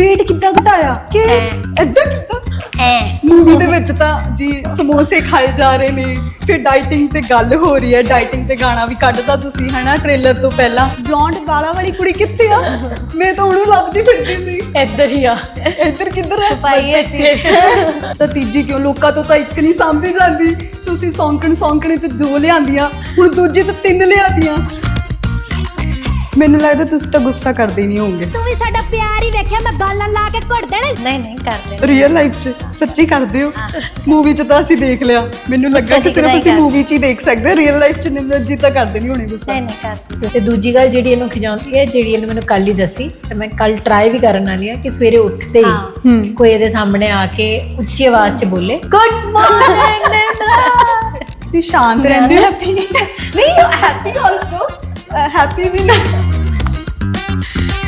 weight ਕਿੱਦਾਂ ਘਟਾਇਆ? ਕਿ। ਏਦਾਂ ਕਿੱਦਾਂ? ਐ। ਮੂਵੀ ਦੇ ਵਿੱਚ ਤਾਂ ਜੀ ਸਮੋਸੇ ਖਾਏ ਜਾ ਰਹੇ ਨੇ ਫਿਰ ਡਾਈਟਿੰਗ ਤੇ ਗੱਲ ਹੋ ਰਹੀ ਹੈ ਡਾਈਟਿੰਗ ਤੇ ਗਾਣਾ ਵੀ ਕੱਢਦਾ ਤੁਸੀਂ ਹਨਾ ਟ੍ਰੇਲਰ ਤੋਂ ਪਹਿਲਾਂ। ਬਲੌਂਡ ਵਾਲਾ ਵਾਲੀ ਕੁੜੀ ਕਿੱਥੇ ਆ? ਮੈਂ ਤਾਂ ਉਹਨੂੰ ਲੱਭਦੀ ਫਿਰਦੀ ਸੀ। ਇੱਧਰ ਹੀ ਆ। ਇੱਧਰ ਕਿੱਧਰ ਹੈ ਛੁਪਾਈ ਅਸੀਂ ਤਾਂ ਤੀਜੀ ਕਿਉਂ ਲੋਕਾਂ ਤੋਂ ਤਾਂ ਇੱਕ ਨਹੀਂ ਸਾਂਭੀ ਜਾਂਦੀ। ਤੁਸੀਂ ਸੌਂਕਣ ਸੌਂਕਣੇ ਤੇ ਦੋ ਲਿਆਂਦੀਆਂ ਹੁਣ ਦੂਜੀ ਤਾਂ ਤਿੰਨ ਲਿਆਂਦੀਆਂ। ਮੈਨੂੰ ਲੱਗਦਾ ਤੁਸੀਂ ਤਾਂ ਗੁੱਸਾ ਕਰਦੇ ਨਹੀਂ ਹੋਵੋਗੇ। ਤੂੰ ਵੀ ਸਾਡਾ ਪਿਆਰ ਹੀ ਵੇਖਿਆ ਮੈਂ ਗਾਲਾਂ ਲਾ ਕੇ ਘੁੱਟ ਦੇਣਾ। ਨਹੀਂ ਨਹੀਂ ਕਰਦੇ ਰੀਅਲ ਲਾਈਫ 'ਚ ਸੱਚੀ ਕਰਦੇ ਹੋ। ਮੂਵੀ 'ਚ ਤਾਂ ਅਸੀਂ ਦੇਖ ਲਿਆ। ਮੈਨੂੰ ਲੱਗਾ ਕਿ ਸਿਰਫ ਅਸੀਂ। ਮੂਵੀ 'ਚ ਹੀ ਦੇਖ ਸਕਦੇ ਰੀਅਲ ਲਾਈਫ 'ਚ ਨਿਮਰਤ ਜੀ ਤਾਂ ਕਰਦੇ ਨਹੀਂ ਹੋਣੇ ਗੁੱਸਾ। ਨਹੀਂ ਨਹੀਂ ਕਰਦੇ ਤੇ ਦੂਜੀ ਗੱਲ ਜਿਹੜੀ ਇਹਨੂੰ ਖਿਜਾਉਂਦੀ ਹੈ ਜਿਹੜੀ ਇਹਨੇ ਮੈਨੂੰ ਕੱਲ ਹੀ ਦੱਸੀ ਤੇ ਮੈਂ ਕੱਲ ਟਰਾਈ ਵੀ ਕਰਨ ਵਾਲੀ ਆ ਕਿ ਸਵੇਰੇ ਉੱਠਦੇ ਹਾਂ। ਕੋਈ ਇਹਦੇ ਸਾਹਮਣੇ ਆ ਕੇ ਉੱਚੀ ਆਵਾਜ਼ 'ਚ ਬੋਲੇ। ਗੁੱਡ ਮਾਰਨਿੰਗ ਨਿੰਦਰਾ ਤੁਸੀਂ ਸ਼ਾਂਤ ਰਹਿੰਦੇ ਹੋ। ਹੈਪੀ ਨਹੀਂ ਹੈਪੀ ਆਲਸੋ ਹੈਪੀ ਵੀ ਨਾ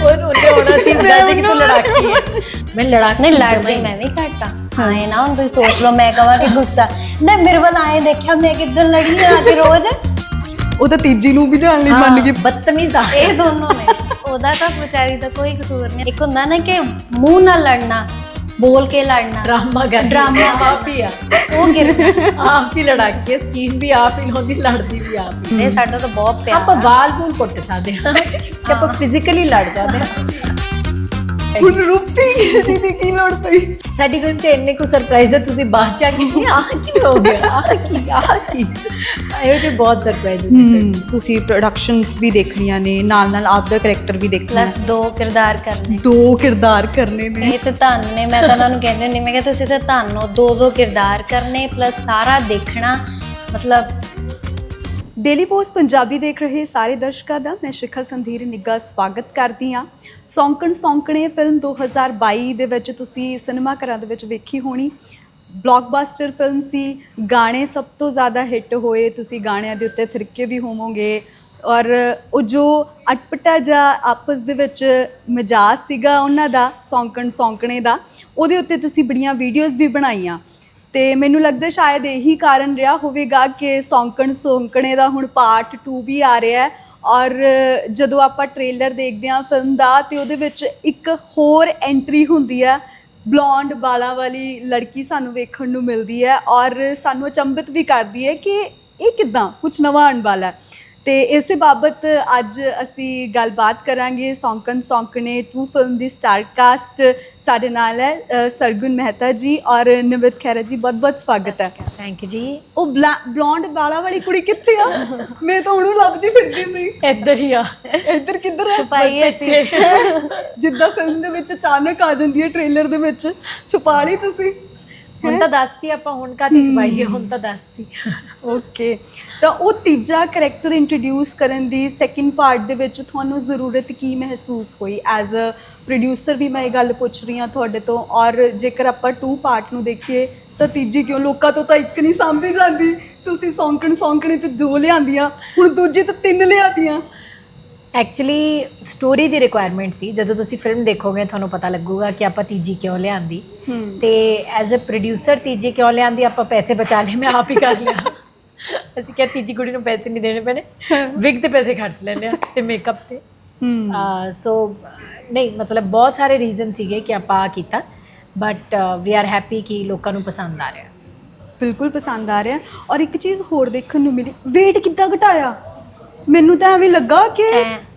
ਔਰ ਉਹਨੇ ਹੋਣਾ ਸੀ ਦੱਸਦੇ ਕਿ ਤੂੰ ਲੜਾਕੀ ਹੈ? ਮੈਂ ਲੜਾਕੀ ਨਹੀਂ ਲੜਦੀ ਮੈਂ ਵੀ ਘੱਟ ਹਾਂ। ਇਹ ਨਾ ਹੁਣ ਤੁਸੀਂ ਸੋਚ ਲਓ ਮੈਂ ਕਹਾਂ ਕਿ ਗੁੱਸਾ। ਲੈ ਮੇਰੇ ਵੱਲ ਆਏ ਦੇਖਿਆ ਮੈਂ ਕਿੱਦਣ ਲੜੀ ਆ ਕੇ ਰੋਜ਼? ਉਹ ਤਾਂ ਤੀਜੀ ਨੂੰ ਵੀ ਜਾਣ ਲਈ ਮੰਨ ਗਈ। ਬਦਤਮੀਜ਼ ਆ। ਇਹ ਦੋਨੋਂ ਨੇ। ਉਹਦਾ ਤਾਂ ਵਿਚਾਰੀ ਦਾ ਕੋਈ ਕਸੂਰ ਨਹੀਂ। ਇੱਕ ਹੁੰਦਾ ਨਾ ਕਿ ਮੂੰਹ ਨਾਲ ਲੜਨਾ ਬੋਲ ਕੇ ਲੜਨਾ ਡਰਾਮਾ ਕਰ ਡਰਾਮਾ ਆਪ ਹੀ ਆ ਉਹ ਗਿਰਦਾ ਆਪ ਹੀ ਲੜਾਕੀ ਹੈ ਸਕੀਨ ਵੀ ਆਪ ਹੀ ਲਾਉਂਦੀ ਲੜਦੀ ਵੀ ਆਪ ਹੀ ਇਹ ਸਾਡਾ ਤਾਂ ਬਹੁਤ ਪਿਆਰ ਆਪਾਂ ਵਾਲ ਬੂਲ ਕੁੱਟ ਸਕਦੇ ਹਾਂ ਕਿ ਆਪਾਂ ਫਿਜ਼ੀਕਲੀ ਲੜ ਸਕਦੇ ਹਾਂ ਹੁਣ ਰੂਪੀ ਜੀ ਦੀ ਕੀ ਲੋੜ ਪਈ? ਸਾਡੀ ਫਿਲਮ 'ਚ ਇੰਨੇ ਕੁ ਸਰਪ੍ਰਾਈਜ਼ ਹੈ ਤੁਸੀਂ ਬਾਅਦ ਚ ਆ ਕੇ ਆ ਕੀ ਹੋ ਗਿਆ ਆ ਕੀ ਆ ਕੀ? ਇਹੋ ਜਿਹੇ ਬਹੁਤ ਸਰਪ੍ਰਾਈਜ਼ ਹਮ, ਤੁਸੀਂ ਪ੍ਰੋਡਕਸ਼ਨਸ ਵੀ ਦੇਖਣੀਆਂ ਨੇ ਨਾਲ ਨਾਲ ਆਪ ਦਾ ਕੈਰੈਕਟਰ ਵੀ ਦੇਖਣਾ। ਪਲੱਸ ਦੋ ਕਿਰਦਾਰ ਕਰਨੇ। ਦੋ ਕਿਰਦਾਰ ਕਰਨੇ ਨੇ। ਇਹ ਤੇ ਧੰਨ ਨੇ ਮੈਂ ਤਾਂ ਉਹਨਾਂ ਨੂੰ ਕਹਿੰਦੀ ਹੁੰਦੀ ਮੈਂ ਕਿਹਾ ਤੁਸੀਂ ਤਾਂ ਧੰਨ ਹੋ ਦੋ ਦੋ ਕਿਰਦਾਰ ਕਰਨੇ ਪਲੱਸ ਸਾਰਾ ਦੇਖਣਾ ਮਤਲਬ ਡੇਲੀ ਪੋਸਟ ਪੰਜਾਬੀ ਦੇਖ ਰਹੇ ਸਾਰੇ ਦਰਸ਼ਕਾਂ ਦਾ, ਮੈਂ ਸ਼ਿਖਾ ਸੰਧੀਰ ਨਿੱਗਾ ਸਵਾਗਤ ਕਰਦੀ ਹਾਂ। ਸੌਂਕਣ ਸੌਂਕਣੇ ਫਿਲਮ 2022 ਦੇ ਵਿੱਚ ਤੁਸੀਂ ਸਿਨੇਮਾ ਘਰਾਂ ਦੇ ਵਿੱਚ ਵੇਖੀ ਹੋਣੀ। ਬਲੌਕਬਸਟਰ ਫਿਲਮ ਸੀ, ਗਾਣੇ ਸਭ ਤੋਂ ਜ਼ਿਆਦਾ ਹਿੱਟ ਹੋਏ, ਤੁਸੀਂ ਗਾਣਿਆਂ ਦੇ ਉੱਤੇ ਥਿਰਕੇ ਵੀ ਹੋਵੋਗੇ। ਔਰ ਉਹ ਜੋ ਅਟਪਟਾ ਜਾਂ ਆਪਸ ਦੇ ਵਿੱਚ ਮਜਾਜ ਸੀਗਾ ਉਹਨਾਂ ਦਾ, ਸੌਂਕਣ ਸੌਂਕਣੇ ਦਾ, ਉਹਦੇ ਉੱਤੇ ਤੁਸੀਂ ਬੜੀਆਂ ਵੀਡੀਓਜ਼ ਵੀ ਬਣਾਈਆਂ। ਤੇ ਮੈਨੂੰ ਲੱਗਦਾ ਸ਼ਾਇਦ ਇਹੀ ਕਾਰਨ ਰਿਹਾ ਹੋਵੇਗਾ ਕਿ ਸੌਂਕਣ ਸੌਂਕਣੇ ਦਾ ਹੁਣ ਪਾਰਟ 2 ਵੀ ਆ ਰਿਹਾ ਹੈ। ਔਰ ਜਦੋਂ ਆਪਾਂ ਟ੍ਰੇਲਰ ਦੇਖਦੇ ਹਾਂ ਫਿਲਮ ਦਾ, ਤੇ ਉਹਦੇ ਵਿੱਚ ਇੱਕ ਹੋਰ ਐਂਟਰੀ ਹੁੰਦੀ ਹੈ। ਬਲੌਂਡ ਬਾਲਾਂ ਵਾਲੀ ਲੜਕੀ ਸਾਨੂੰ ਵੇਖਣ ਨੂੰ ਮਿਲਦੀ ਹੈ। ਔਰ ਸਾਨੂੰ ਅਚੰਭਿਤ ਵੀ ਕਰਦੀ ਹੈ ਕਿ ਇਹ ਕਿਦਾਂ? ਕੁਝ ਨਵਾਂ ਆਉਣ ਵਾਲਾ ਹੈ। ਤੇ ਇਸੇ ਬਾਬਤ ਅੱਜ ਅਸੀਂ ਗੱਲਬਾਤ ਕਰਾਂਗੇ ਸੌਂਕਣ ਸੌਂਕਣੇ 2 ਫਿਲਮ ਦੀ ਸਟਾਰ ਕਾਸਟ ਸਾਡੇ ਨਾਲ ਹੈ ਸਰਗੁਣ ਮਹਿਤਾ ਜੀ ਔਰ ਨਿਮਰਤ ਖੈਰਾ ਜੀ ਬਹੁਤ ਬਹੁਤ ਸਵਾਗਤ ਹੈ। ਥੈਂਕ ਯੂ ਜੀ। ਉਹ ਬਲੌਂਡ ਵਾਲਾ ਵਾਲੀ ਕੁੜੀ ਕਿੱਥੇ ਆ? ਮੈਂ ਤਾਂ ਉਹਨੂੰ ਲੱਭਦੀ ਫਿਰਦੀ ਸੀ। ਇੱਧਰ ਹੀ ਆ। ਇੱਧਰ ਕਿੱਧਰ ਹੈ ਛੁਪਾਈ ਅਸੀਂ ਜਿੱਦਾਂ ਫਿਲਮ ਦੇ ਵਿੱਚ ਅਚਾਨਕ ਆ ਜਾਂਦੀ ਹੈ ਟ੍ਰੇਲਰ ਦੇ ਵਿੱਚ। ਛੁਪਾ ਲਈ ਤੁਸੀਂ। ਹੁਣ ਤਾਂ ਦੱਸਤੀ ਆਪਾਂ ਹੁਣ ਕਾਹਦੀ ਛੁਪਾਈਏ ਹੁਣ ਤਾਂ ਦੱਸਤੀ। ਓਕੇ ਤਾਂ ਉਹ ਤੀਜਾ ਕੈਰੈਕਟਰ ਇੰਟਰੋਡਿਊਸ ਕਰਨ ਦੀ ਸੈਕਿੰਡ ਪਾਰਟ ਦੇ ਵਿੱਚ ਤੁਹਾਨੂੰ ਜ਼ਰੂਰਤ ਕੀ ਮਹਿਸੂਸ ਹੋਈ? ਐਜ਼ ਅ ਪ੍ਰੋਡਿਊਸਰ ਵੀ ਮੈਂ ਇਹ ਗੱਲ ਪੁੱਛ ਰਹੀ ਹਾਂ ਤੁਹਾਡੇ ਤੋਂ ਔਰ ਜੇਕਰ ਆਪਾਂ 2 ਪਾਰਟ ਨੂੰ ਦੇਖੀਏ ਤਾਂ ਤੀਜੀ ਕਿਉਂ ਲੋਕਾਂ ਤੋਂ ਤਾਂ ਇੱਕ ਨਹੀਂ ਸਾਂਭੀ ਜਾਂਦੀ? ਤੁਸੀਂ ਸੌਂਕਣ ਸੌਂਕਣੇ ਤੇ ਦੋ ਲਿਆਂਦੀਆਂ ਹੁਣ ਦੂਜੀ ਤਾਂ ਤਿੰਨ ਲਿਆਂਦੀਆਂ। ਐਕਚੁਅਲੀ ਸਟੋਰੀ ਦੀ ਰਿਕੁਆਇਰਮੈਂਟ ਸੀ। ਜਦੋਂ ਤੁਸੀਂ ਫਿਲਮ ਦੇਖੋਗੇ ਤੁਹਾਨੂੰ ਪਤਾ ਲੱਗੂਗਾ ਕਿ ਆਪਾਂ ਤੀਜੀ ਕਿਉਂ ਲਿਆਂਦੀ। ਤੇ ਐਜ਼ ਅ ਪ੍ਰੋਡਿਊਸਰ ਤੀਜੀ ਕਿਉਂ ਲਿਆਂਦੀ ਆਪਾਂ ਪੈਸੇ ਬਚਾ ਲਏ। ਮੈਂ ਆਪ ਹੀ ਕਰ ਲਿਆ। ਅਸੀਂ ਕਿਹਾ ਤੀਜੀ ਕੁੜੀ ਨੂੰ ਪੈਸੇ ਨਹੀਂ ਦੇਣੇ ਪੈਣੇ। ਵਿਗ ਤੇ ਪੈਸੇ ਖਰਚ ਲੈਂਦੇ ਆ ਤੇ ਮੇਕਅਪ ਤੇ। ਸੋ ਨਹੀਂ ਮਤਲਬ ਬਹੁਤ ਸਾਰੇ ਰੀਜ਼ਨ ਸੀਗੇ ਕਿ ਆਪਾਂ ਆਹ ਕੀਤਾ। ਬਟ ਵੀ ਆਰ ਹੈਪੀ ਕਿ ਲੋਕਾਂ ਨੂੰ ਪਸੰਦ ਆ ਰਿਹਾ। ਬਿਲਕੁਲ ਪਸੰਦ ਆ ਰਿਹਾ। ਔਰ ਇੱਕ ਚੀਜ਼ ਹੋਰ ਦੇਖਣ ਨੂੰ ਮਿਲੀ। weight ਕਿੱਦਾਂ ਘਟਾਇਆ? ਮੈਨੂੰ ਤਾਂ ਐਵੇਂ ਲੱਗਾ ਕਿ।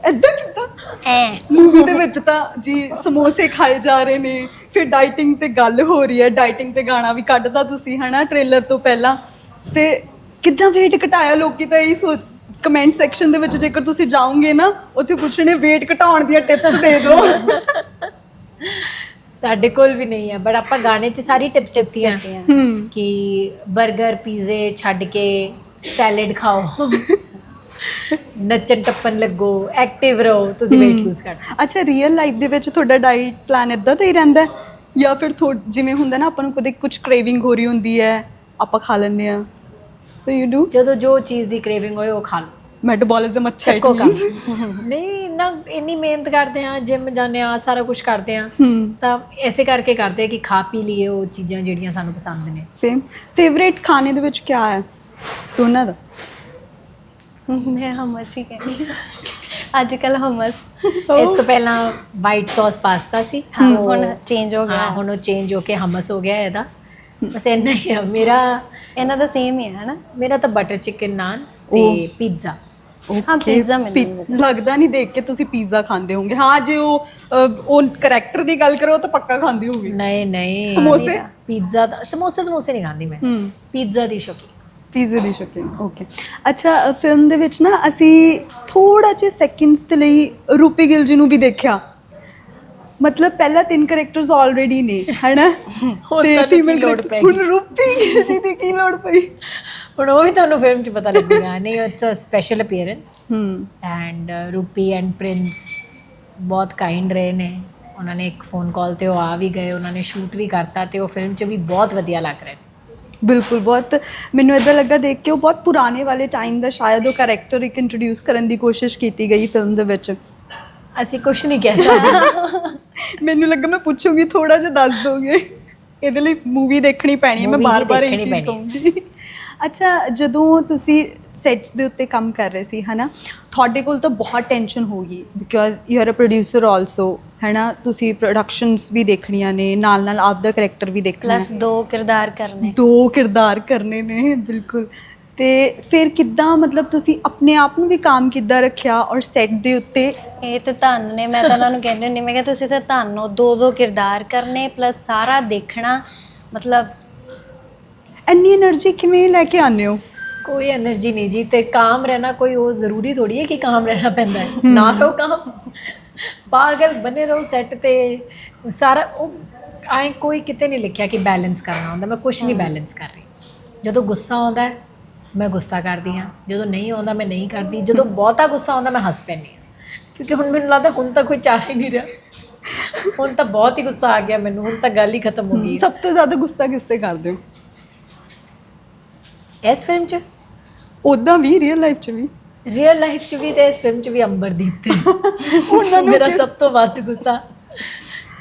ਏਦਾਂ ਕਿੱਦਾਂ? ਐ। ਮੂਵੀ ਦੇ ਵਿੱਚ ਤਾਂ ਜੀ ਸਮੋਸੇ ਖਾਏ ਜਾ ਰਹੇ ਨੇ ਫਿਰ ਡਾਈਟਿੰਗ ਤੇ ਗੱਲ ਹੋ ਰਹੀ ਹੈ ਡਾਈਟਿੰਗ ਤੇ ਗਾਣਾ ਵੀ ਕੱਢਦਾ ਤੁਸੀਂ ਹਨਾ ਟ੍ਰੇਲਰ ਤੋਂ ਪਹਿਲਾਂ। ਤੇ ਕਿੱਦਾਂ weight ਘਟਾਇਆ? ਲੋਕੀ ਤਾਂ ਇਹੀ ਸੋਚ ਕਮੈਂਟ ਸੈਕਸ਼ਨ ਦੇ ਵਿੱਚ ਜੇਕਰ ਤੁਸੀਂ ਜਾਓਗੇ ਨਾ ਉੱਥੇ ਪੁੱਛਣੇ weight ਘਟਾਉਣ ਦੀਆਂ ਟਿਪਸ ਦੇ ਦਿਓ। ਸਾਡੇ ਕੋਲ ਵੀ ਨਹੀਂ ਹੈ ਬਟ ਆਪਾਂ ਗਾਣੇ 'ਚ ਸਾਰੀ ਟਿਪਸ ਦਿੱਤੀਆਂ ਹੂੰ। ਕਿ 버ਗਰ ਪੀਜ਼ੇ ਛੱਡ ਕੇ ਸੈਲਡ ਖਾਓ। ਨੱਚਣ ਟੱਪਣ ਲੱਗੋ ਐਕਟਿਵ ਰਹੋ ਤੁਸੀਂ weight lose ਕਰ ਅੱਛਾ ਰੀਅਲ ਲਾਈਫ ਦੇ ਵਿੱਚ ਤੁਹਾਡਾ ਡਾਈਟ ਪਲਾਨ ਇਦਾਂ ਦਾ ਹੀ ਰਹਿੰਦਾ ਹੈ? ਜਾਂ ਫਿਰ ਥੋ- ਜਿਵੇਂ ਹੁੰਦਾ ਨਾ ਆਪਾਂ ਨੂੰ ਕਦੇ ਕੁਝ ਕ੍ਰੇਵਿੰਗ ਹੋ ਰਹੀ ਹੁੰਦੀ ਹੈ ਆਪਾਂ ਖਾ ਲੈਂਦੇ ਆ ਸੋ ਯੂ ਡੂ ਜਦੋਂ ਜੋ ਚੀਜ਼ ਦੀ ਕ੍ਰੇਵਿੰਗ ਹੋਏ ਉਹ ਖਾ ਲਓ। ਮੈਟਾਬੋਲਿਜ਼ਮ ਅੱਛਾ ਚੱਕੋ ਕੰਮ। means। ਨਹੀਂ ਨਾ ਇੰਨੀ ਮਿਹਨਤ ਕਰਦੇ ਆ ਜਿਮ ਜਾਂਦੇ ਆ ਸਾਰਾ ਕੁਝ ਕਰਦੇ ਆ ਹੂੰ। ਤਾਂ ਐਸੇ ਕਰਕੇ ਕਰਦੇ ਆ ਕਿ ਖਾ ਪੀ ਲਈਏ ਉਹ ਚੀਜ਼ਾਂ ਜਿਹੜੀਆਂ ਸਾਨੂੰ ਪਸੰਦ ਨੇ। ਸੇਮ ਫੇਵਰੇਟ ਖਾਣੇ ਦੇ ਵਿੱਚ ਕੀ ਹੈ? ਦੋਨਾਂ ਦਾ। ਮੈਂ ਹਮ ਅਸੀਂ ਕਹਿੰਦੀ ਅੱਜ ਕੱਲ ਹਮਸ ਇਸ ਤੋਂ ਪਹਿਲਾਂ ਵਾਈਟ ਸੌਸ ਪਾਸਤਾ ਸੀ। ਹਾਂ ਉਹ- ਹੁਣ ਚੇਂਜ ਹੋ ਹਾਂ ਗਿਆ ਹੁਣ ਉਹ ਚੇਂਜ ਹੋ ਕੇ ਹਮਸ ਹੋ ਗਿਆ ਇਹਦਾ। ਬਸ ਇੰਨਾ ਹੀ ਆ। ਮੇਰਾ ਇਹਨਾਂ ਦਾ ਸੇਮ ਹੀ ਹੈ ਨਾ ਮੇਰਾ ਤਾਂ ਬਟਰ ਚਿਕਨ ਨਾਨ ਉਹ। ਤੇ ਪੀਜ਼ਾ ਹਾਂ ਮੈਨੂੰ ਵੀ ਲੱਗਦਾ ਨਹੀਂ ਦੇਖ ਕੇ ਤੁਸੀਂ ਪੀਜ਼ਾ ਖਾਂਦੇ ਹੋਵੋਗੇ। ਹਾਂ ਜੇ ਉਹ ਉਹ ਕਰੈਕਟਰ ਦੀ ਗੱਲ ਕਰੋ ਤਾਂ ਪੱਕਾ ਖਾਂਦੇ ਹੋਗੇ ਨਹੀਂ ਨਹੀਂ। ਸਮੋਸੇ? ਪੀਜ਼ਾ ਸਮੋਸੇ ਸਮੋਸੇ ਨਹੀਂ ਖਾਂਦੀ ਮੈਂ। ਹੂੰ ਪੀਜ਼ਾ ਦੀ ਸ਼ੌਕੀਨ। ਪੀਜ਼ੇ ਦੀ ਸ਼ੌਕੀਨ ਓਕੇ ਅੱਛਾ ਫਿਲਮ ਦੇ ਵਿੱਚ ਨਾ ਅਸੀਂ ਥੋੜਾ ਜਿਹਾ ਸੈਕਿੰਡਸ ਦੇ ਲਈ ਰੂਪੀ ਗਿੱਲ ਜੀ ਨੂੰ ਵੀ ਦੇਖਿਆ। ਮਤਲਬ ਪਹਿਲਾਂ ਤਿੰਨ ਕੈਰੈਕਟਰਸ ਆਲਰੇਡੀ ਨੇ ਹੈਨਾ? ਹੁਣ ਤੇ ਤੁਹਾਨੂੰ ਕੀ ਫੀਮੇਲ ਲੋੜ ਪੈ ਹੁਣ ਰੂਪੀ ਗਿੱਲ ਜੀ ਦੀ ਕੀ ਲੋੜ ਪਈ? ਹੁਣ ਉਹ ਵੀ ਤੁਹਾਨੂੰ ਫਿਲਮ 'ਚ ਪਤਾ ਲੱਗੇਗਾ। ਨਹੀਂ ਇਟਸ ਅ ਸਪੈਸ਼ਲ ਅਪੀਅਰੈਂਸ ਹੂੰ। ਐਂਡ ਰੂਪੀ ਐਂਡ ਪ੍ਰਿੰਸ ਬਹੁਤ ਕਾਈਂਡ ਰਹੇ ਨੇ। ਉਹਨਾਂ ਨੇ ਇੱਕ ਫੋਨ ਕਾਲ ਤੇ ਉਹ ਆ ਵੀ ਗਏ ਉਹਨਾਂ ਨੇ ਸ਼ੂਟ ਵੀ ਕਰਤਾ ਤੇ ਉਹ ਫਿਲਮ 'ਚ ਵੀ ਬਹੁਤ ਵਧੀਆ ਲੱਗ ਰਹੇ ਨੇ। ਬਿਲਕੁਲ ਬਹੁਤ ਮੈਨੂੰ ਇਦਾਂ ਲੱਗਾ ਦੇਖ ਕੇ ਉਹ ਬਹੁਤ ਪੁਰਾਣੇ ਵਾਲੇ ਟਾਈਮ ਦਾ ਸ਼ਾਇਦ ਉਹ ਕੈਰੈਕਟਰ ਇੱਕ ਇੰਟਰੋਡਿਊਸ ਕਰਨ ਦੀ ਕੋਸ਼ਿਸ਼ ਕੀਤੀ ਗਈ ਫਿਲਮ ਦੇ ਵਿੱਚ। ਅਸੀਂ ਕੁਝ ਨਹੀਂ ਕਹਿ ਸਕਦੇ। ਮੈਨੂੰ ਲੱਗਾ ਮੈਂ ਪੁੱਛੂਗੀ ਥੋੜਾ ਜਿਹਾ ਦੱਸ ਦੋਗੇ। ਇਹਦੇ ਲਈ ਮੂਵੀ ਦੇਖਣੀ ਪੈਣੀ ਹੈ ਮੈਂ ਬਾਰ-ਬਾਰ ਇਹ ਚੀਜ਼ ਕਹੂੰਗੀ। ਅੱਛਾ ਜਦੋਂ ਤੁਸੀਂ ਸੈਟਸ ਦੇ ਉੱਤੇ ਕੰਮ ਕਰ ਰਹੇ ਸੀ ਹਨਾ? ਤੁਹਾਡੇ ਕੋਲ ਤਾਂ ਬਹੁਤ ਟੈਨਸ਼ਨ ਹੋ ਗਈ because you are a producer also ਹੈਨਾ? ਤੁਸੀਂ ਪ੍ਰੋਡਕਸ਼ਨਸ ਵੀ ਦੇਖਣੀਆਂ ਨੇ ਨਾਲ ਨਾਲ ਆਪ ਦਾ ਕੈਰੈਕਟਰ ਵੀ ਦੇਖਣਾ ਪਲੱਸ ਦੋ ਕਿਰਦਾਰ ਕਰਨੇ। ਦੋ ਕਿਰਦਾਰ ਕਰਨੇ ਨੇ ਬਿਲਕੁਲ। ਤੇ ਫਿਰ ਕਿੱਦਾਂ ਮਤਲਬ ਤੁਸੀਂ ਆਪਣੇ ਆਪ ਨੂੰ ਵੀ ਕੰਮ ਕਿੱਦਾਂ ਰੱਖਿਆ ਔਰ ਸੈਟ ਦੇ ਉੱਤੇ? ਇਹ ਤੇ ਧੰਨ ਨੇ ਮੈਂ ਤਾਂ ਉਹਨਾਂ ਨੂੰ ਕਹਿੰਦੀ ਹੁੰਦੀ ਮੈਂ ਕਿਹਾ ਤੁਸੀਂ ਤਾਂ ਧੰਨ ਹੋ ਦੋ ਦੋ ਕਿਰਦਾਰ ਕਰਨੇ ਪਲੱਸ ਸਾਰਾ ਦੇਖਣਾ ਮਤਲਬ ਇੰਨੀ એનર્ਜੀ ਕਿਵੇਂ ਲੈ ਕੇ ਆਨੇ ਹੋ? ਕੋਈ એનર્ਜੀ ਨਹੀਂ ਜੀ ਤੇ ਕਾਮ ਰਹਿਣਾ ਕੋਈ ਉਹ ਜ਼ਰੂਰੀ ਥੋੜੀ ਹੈ ਕਿ ਕਾਮ ਰਹਿਣਾ ਪੈਂਦਾ ਹੈ। ਨਾ ਰਹੋ ਕਾਮ। ਪਾਗਲ ਬਨੇ ਰਹੋ ਸੈੱਟ ਤੇ। ਸਾਰਾ ਉਹ ਐ ਕੋਈ ਕਿਤੇ ਨਹੀਂ ਲਿਖਿਆ ਕਿ ਬੈਲੈਂਸ ਕਰਨਾ ਹੁੰਦਾ। ਮੈਂ ਕੁਝ ਨਹੀਂ ਬੈਲੈਂਸ ਕਰ ਰਹੀ। ਜਦੋਂ ਗੁੱਸਾ ਆਉਂਦਾ ਮੈਂ ਗੁੱਸਾ ਕਰਦੀ ਹਾਂ। ਜਦੋਂ ਨਹੀਂ ਆਉਂਦਾ ਮੈਂ ਨਹੀਂ ਕਰਦੀ। ਜਦੋਂ ਬਹੁਤਾ ਗੁੱਸਾ ਆਉਂਦਾ ਮੈਂ ਹੱਸ ਪੈਂਦੀ ਹਾਂ। ਕਿਉਂਕਿ ਹੁਣ ਮੈਨੂੰ ਲੱਗਦਾ ਹੁਣ ਤਾਂ ਕੋਈ ਚਾਹ ਹੀ ਨਹੀਂ ਰਿਹਾ। ਹੁਣ ਤਾਂ ਬਹੁਤ ਹੀ ਗੁੱਸਾ ਆ ਗਿਆ ਮੈਨੂੰ। ਹੁਣ ਤਾਂ ਗੱਲ ਹੀ ਖਤਮ ਹੋ ਗਈ। ਸਭ ਤੋਂ ਜ਼ਿਆਦਾ ਗੁੱਸਾ ਕਿਸ ਤੇ ਕਰਦੇ ਹੋ? ਇਸ ਫਿਲਮ 'ਚ? ਉਦਾਂ ਵੀ ਰੀਅਲ ਲਾਈਫ 'ਚ ਵੀ। ਰੀਅਲ ਲਾਈਫ 'ਚ ਵੀ ਤੇ ਇਸ ਫਿਲਮ 'ਚ ਵੀ ਅੰਬਰਦੀਪ ਤੇ ਉਹਨਾਂ ਨੂੰ ਮੇਰਾ ਸਭ ਤੋਂ ਵੱਧ ਗੁੱਸਾ।